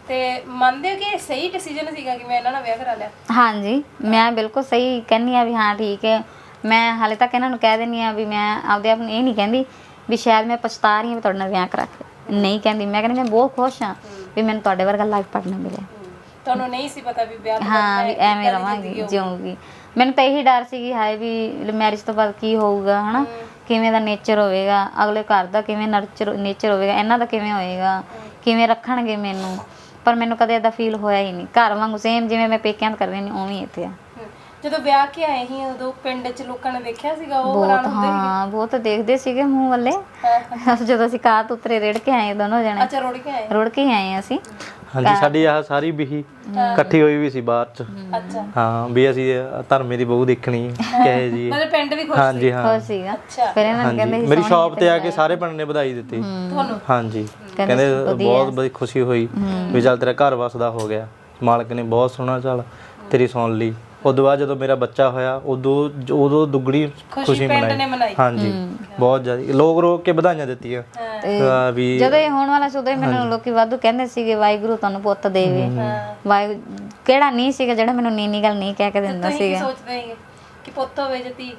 ਤੇ ਮੰਨਦੇ ਹੋ ਕਿ ਇਹ ਸਹੀ ਡਿਸੀਜਨ ਸੀਗਾ ਕਿ ਮੈਂ ਇਹਨਾਂ ਨਾਲ ਵਿਆਹ ਕਰਾ ਲਿਆ? ਹਾਂਜੀ ਮੈਂ ਬਿਲਕੁਲ ਸਹੀ ਕਹਿੰਨੀ ਆ ਵੀ ਹਾਂ ਠੀਕ ਹੈ। ਮੈਂ ਹਾਲੇ ਤੱਕ ਇਹਨਾਂ ਨੂੰ ਕਹਿ ਦਿੰਨੀ ਆ ਵੀ ਮੈਂ ਆਪਦੇ ਆਪ ਨੂੰ ਇਹ ਨਹੀਂ ਕਹਿੰਦੀ ਵੀ ਸ਼ਾਇਦ ਮੈਂ ਪਛਤਾ ਰਹੀ ਹਾਂ ਵੀ ਤੁਹਾਡੇ ਨਾਲ ਵਿਆਹ ਕਰਾ ਕੇ। ਨਹੀਂ ਕਹਿੰਦੀ ਮੈਂ ਕਹਿੰਦੀ ਮੈਂ ਬਹੁਤ ਖੁਸ਼ ਹਾਂ ਵੀ ਮੈਨੂੰ ਤੁਹਾਡੇ ਵਰਗਾ ਲਾਈਫ ਪਾਰਟਨਰ ਮਿਲਿਆ। ਤੁਹਾਨੂੰ ਨਹੀਂ ਸੀ ਪਤਾ ਵੀ ਵਿਆਹ ਤੋਂ ਹਾਂ ਵੀ ਐਵੇਂ ਰਵਾਂਗੀ ਜਿਉਂਗੀ ਮੈਨੂੰ ਤਾਂ ਇਹੀ ਡਰ ਸੀ ਕਿ ਹਾਏ ਵੀ ਮੈਰਿਜ ਤੋਂ ਬਾਅਦ ਕੀ ਹੋਊਗਾ ਹਨਾ? ਕਿਵੇਂ ਦਾ ਨੇਚਰ ਹੋਵੇਗਾ ਅਗਲੇ ਘਰ ਦਾ ਕਿਵੇਂ ਨਰਚਰ ਨੇਚਰ ਹੋਵੇਗਾ ਇਹਨਾਂ ਦਾ ਕਿਵੇਂ ਹੋਏਗਾ ਕਿਵੇਂ ਰੱਖਣਗੇ ਮੈਨੂੰ? ਪਰ ਮੈਨੂੰ ਕਦੇ ਏਦਾਂ ਫੀਲ ਹੋਇਆ ਹੀ ਨਹੀਂ। ਘਰ ਵਾਂਗੂ ਸੇਮ ਜਿਵੇਂ ਮੈਂ ਪੇਕਿਆਂ ਤੋਂ ਕਰਦੀ ਨਹੀਂ ਉਵੇਂ ਇੱਥੇ ਆ। ਜਦੋਂ ਵਿਆਹ ਕੇ ਆਏ ਸੀ ਉਦੋਂ ਪਿੰਡ 'ਚ ਲੋਕਾਂ ਨੇ ਦੇਖਿਆ ਸੀਗਾ ਉਹ ਬਹੁਤ ਹੈਰਾਨ ਹੁੰਦੇ ਹਾਂ ਬਹੁਤ ਦੇਖਦੇ ਸੀਗੇ ਮੂੰਹ ਵੱਲੇ। *laughs* ਜਦੋਂ ਅਸੀਂ ਕਾਰ ਤੋਂ ਉਤਰੇ ਰੇੜ ਕੇ ਆਏ ਦੋਨੋਂ ਜਣੇ। ਅੱਛਾ ਰੋੜ ਕੇ ਆਏ। ਰੁੜ ਕੇ ਹੀ ਆਏ ਅਸੀਂ। ਹਾਂਜੀ ਸਾਡੀ ਆਹ ਸਾਰੀ ਬਿਹੀ ਇਕੱਠੀ ਹੋਈ ਵੀ ਸੀ ਬਾਅਦ ਚ। ਅੱਛਾ। ਹਾਂ ਵੀ ਅਸੀਂ ਇਹ ਧਰਮੇ ਦੀ ਬਹੂ ਦੇਖਣੀ ਕਹੇ ਜੀ ਮਤਲਬ ਪਿੰਡ ਵੀ ਖੁਸ਼ ਹਾਂਜੀ ਹਾਂ। ਖੁਸ਼ ਸੀਗਾ। ਫਿਰ ਇਹਨਾਂ ਨੇ ਕਹਿੰਦੇ ਮੇਰੀ ਸ਼ਾਪ ਤੇ ਆ ਕੇ ਸਾਰੇ ਪਿੰਡ ਨੇ ਵਧਾਈ ਦਿੱਤੀ। ਤੁਹਾਨੂੰ? ਹਾਂਜੀ। ਕਹਿੰਦੇ ਬਹੁਤ ਬੜੀ ਖੁਸ਼ੀ ਹੋਈ ਵੀ ਚੱਲ ਤੇਰਾ ਘਰ ਵਸਦਾ ਹੋ ਗਿਆ। ਮਾਲਕ ਨੇ ਬਹੁਤ ਸੋਹਣਾ ਚੱਲ ਤੇਰੀ ਸੁਣ ਲਈ। ਉਦੋਂ ਬਾਅਦ ਜਦੋਂ ਮੇਰਾ ਬੱਚਾ ਹੋਇਆ ਉਦੋਂ ਉਦੋਂ ਦੁੱਗਣੀ ਖੁਸ਼ੀ ਪਿੰਡ ਨੇ ਮਨਾਈ। ਹਾਂਜੀ ਬਹੁਤ ਜ਼ਿਆਦਾ। ਲੋਕ ਰੋਕ ਕੇ ਵਧਾਈਆਂ ਦਿੱਤੀਆਂ। ਹਾਂ, ਵੀ ਜਦੋਂ ਇਹ ਹੋਣ ਵਾਲਾ ਸੀ ਉਦੋਂ ਹੀ ਮੈਨੂੰ ਲੋਕੀ ਵਾਧੂ ਕਹਿੰਦੇ ਸੀਗੇ ਵਾਹਿਗੁਰੂ ਤੁਹਾਨੂੰ ਪੁੱਤ ਦੇਵੇ। ਵਾਹਿਗੁਰੂ ਕਿਹੜਾ ਨਹੀਂ ਸੀਗਾ ਜਿਹੜਾ ਮੈਨੂੰ ਨੀਨੀ ਗੱਲ ਨਹੀਂ ਕਹਿ ਕੇ ਦਿੰਦਾ ਤੁਸੀਂ ਕੀ ਸੀਗਾ ਸੋਚਦੇ ਹੈਗੇ ਕਿ ਪੁੱਤ ਹੋਵੇ ਜੇ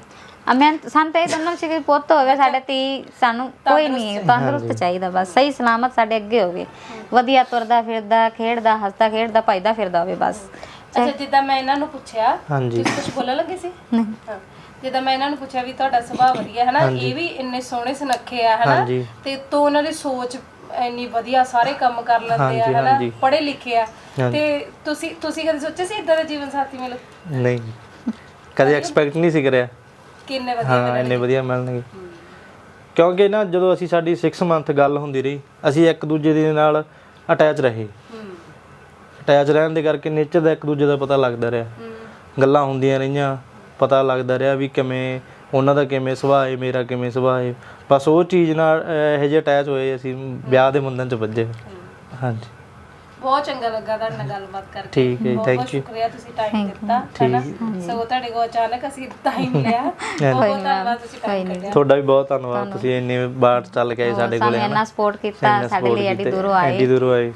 ਮੈਂ ਤਾਂ ਇਹ ਦੋਨੋਂ ਸੀ ਕਿ ਪੁੱਤ ਹੋਵੇ ਸਾਡੇ ਤੀ ਸਾਨੂੰ ਕੋਈ ਨਹੀਂ ਤੰਦਰੁਸਤ ਚਾਹੀਦਾ ਬਸ। ਸਹੀ ਸਲਾਮਤ ਸਾਡੇ ਅੱਗੇ ਹੋਵੇ। ਵਧੀਆ ਤੁਰਦਾ ਫਿਰਦਾ ਖੇਡਦਾ ਹੱਸਦਾ ਖੇਡਦਾ ਭੱਜਦਾ ਫਿਰਦਾ ਹੋਵੇ ਬਸ। ਅੱਛਾ ਜਿੱਦਾਂ ਮੈਂ ਇਹਨਾਂ ਨੂੰ ਪੁੱਛਿਆ ਹਾਂਜੀ। ਤੁਸੀਂ ਕੁਝ ਬੋਲਣ ਲੱਗੇ ਸੀ? ਨਹੀਂ। ਹਾਂ। ਜਿੱਦਾਂ ਮੈਂ ਇਹਨਾਂ ਨੂੰ ਪੁੱਛਿਆ ਵੀ ਤੁਹਾਡਾ ਸੁਭਾਅ ਵਧੀਆ ਹੈ ਨਾ ਇਹ ਵੀ ਇੰਨੇ ਸੋਹਣੇ ਸੁਨੱਖੇ ਆ ਹਨਾ? ਹਾਂਜੀ। ਤੇ ਤੋਂ ਉਹਨਾਂ ਦੀ ਸੋਚ ਇੰਨੀ ਵਧੀਆ ਸਾਰੇ ਕੰਮ ਕਰ ਲੈਂਦੇ ਆ ਹਾਂਜੀ, ਹਨਾ? ਹਾਂਜੀ। ਪੜ੍ਹੇ ਲਿਖੇ ਆ। ਤੇ ਤੁਸੀਂ ਤੁਸੀਂ ਕਦੇ ਸੋਚਿਆ ਸੀ ਇਦਾਂ ਦਾ ਜੀਵਨ ਸਾਥੀ ਮਿਲੂ? ਨਹੀਂ। ਕਦੇ ਐਕਸਪੈਕਟ ਨਹੀਂ ਸੀ ਕਰਿਆ। ਕਿੰਨੇ ਵਧੀਆ ਹਾਂ ਇੰਨੇ ਵਧੀਆ ਮਿਲਣਗੇ। ਕਿਉਂਕਿ ਨਾ ਜਦੋਂ ਅਸੀਂ ਸਾਡੀ 6 ਮੰਥ ਗੱਲ ਹੁੰਦੀ ਰਹੀ ਅਸੀਂ ਇੱਕ ਦੂਜੇ ਦੇ ਨਾਲ ਅਟੈਚ ਰਹੇ। ਹੂੰ ਅਟੈਚ ਰਹਿਣ ਦੇ ਕਰਕੇ ਨੇਚਰ ਦਾ ਇੱਕ ਦੂਜੇ ਦਾ ਪਤਾ ਲੱਗਦਾ ਰਿਹਾ। ਗੱਲਾਂ ਹੁੰਦੀਆਂ ਰਹੀਆਂ ਪਤਾ ਲੱਗਦਾ ਰਿਹਾ ਵੀ ਕਿਵੇਂ ਉਹਨਾਂ ਦਾ ਕਿਵੇਂ ਸੁਭਾਅ ਹੈ ਮੇਰਾ ਕਿਵੇਂ ਸੁਭਾਅ ਹੈ ਬਸ ਉਹ ਚੀਜ਼ ਨਾਲ ਇਹੋ ਜਿਹੇ ਅਟੈਚ ਹੋਏ ਅਸੀਂ ਵਿਆਹ ਦੇ ਬੰਧਨ ਚ ਵੱਜੇ। ਹਾਂਜੀ। ਬਹੁਤ ਚੰਗਾ ਲੱਗਾ ਤੁਹਾਡੇ ਨਾਲ ਗੱਲਬਾਤ ਕਰਕੇ। ਠੀਕ ਹੈ ਬਹੁਤ ਬਹੁਤ ਸ਼ੁਕਰੀਆ ਤੁਸੀਂ ਟਾਈਮ ਦਿੱਤਾ ਹੈਨਾ? ਸੋ ਤੁਹਾਡੇ ਕੋਲ ਅਚਾਨਕ ਅਸੀਂ ਟਾਈਮ ਲਿਆ ਬਹੁਤ ਧੰਨਵਾਦ ਤੁਸੀਂ ਟਾਈਮ ਕੱਢਿਆ। ਤੁਹਾਡਾ ਵੀ ਬਹੁਤ ਧੰਨਵਾਦ। ਤੁਸੀਂ ਇੰਨੇ ਬਾਰ ਚੱਲ ਕੇ ਆਏ ਸਾਡੇ ਕੋਲੇ ਸਾਨੂੰ ਇੰਨਾ ਸਪੋਰਟ ਕੀਤਾ ਸਾਡੇ ਲਈ ਐਡੀ ਦੂਰੋਂ ਆਏ। ਐਡੀ ਦੂਰੋਂ ਆਏ।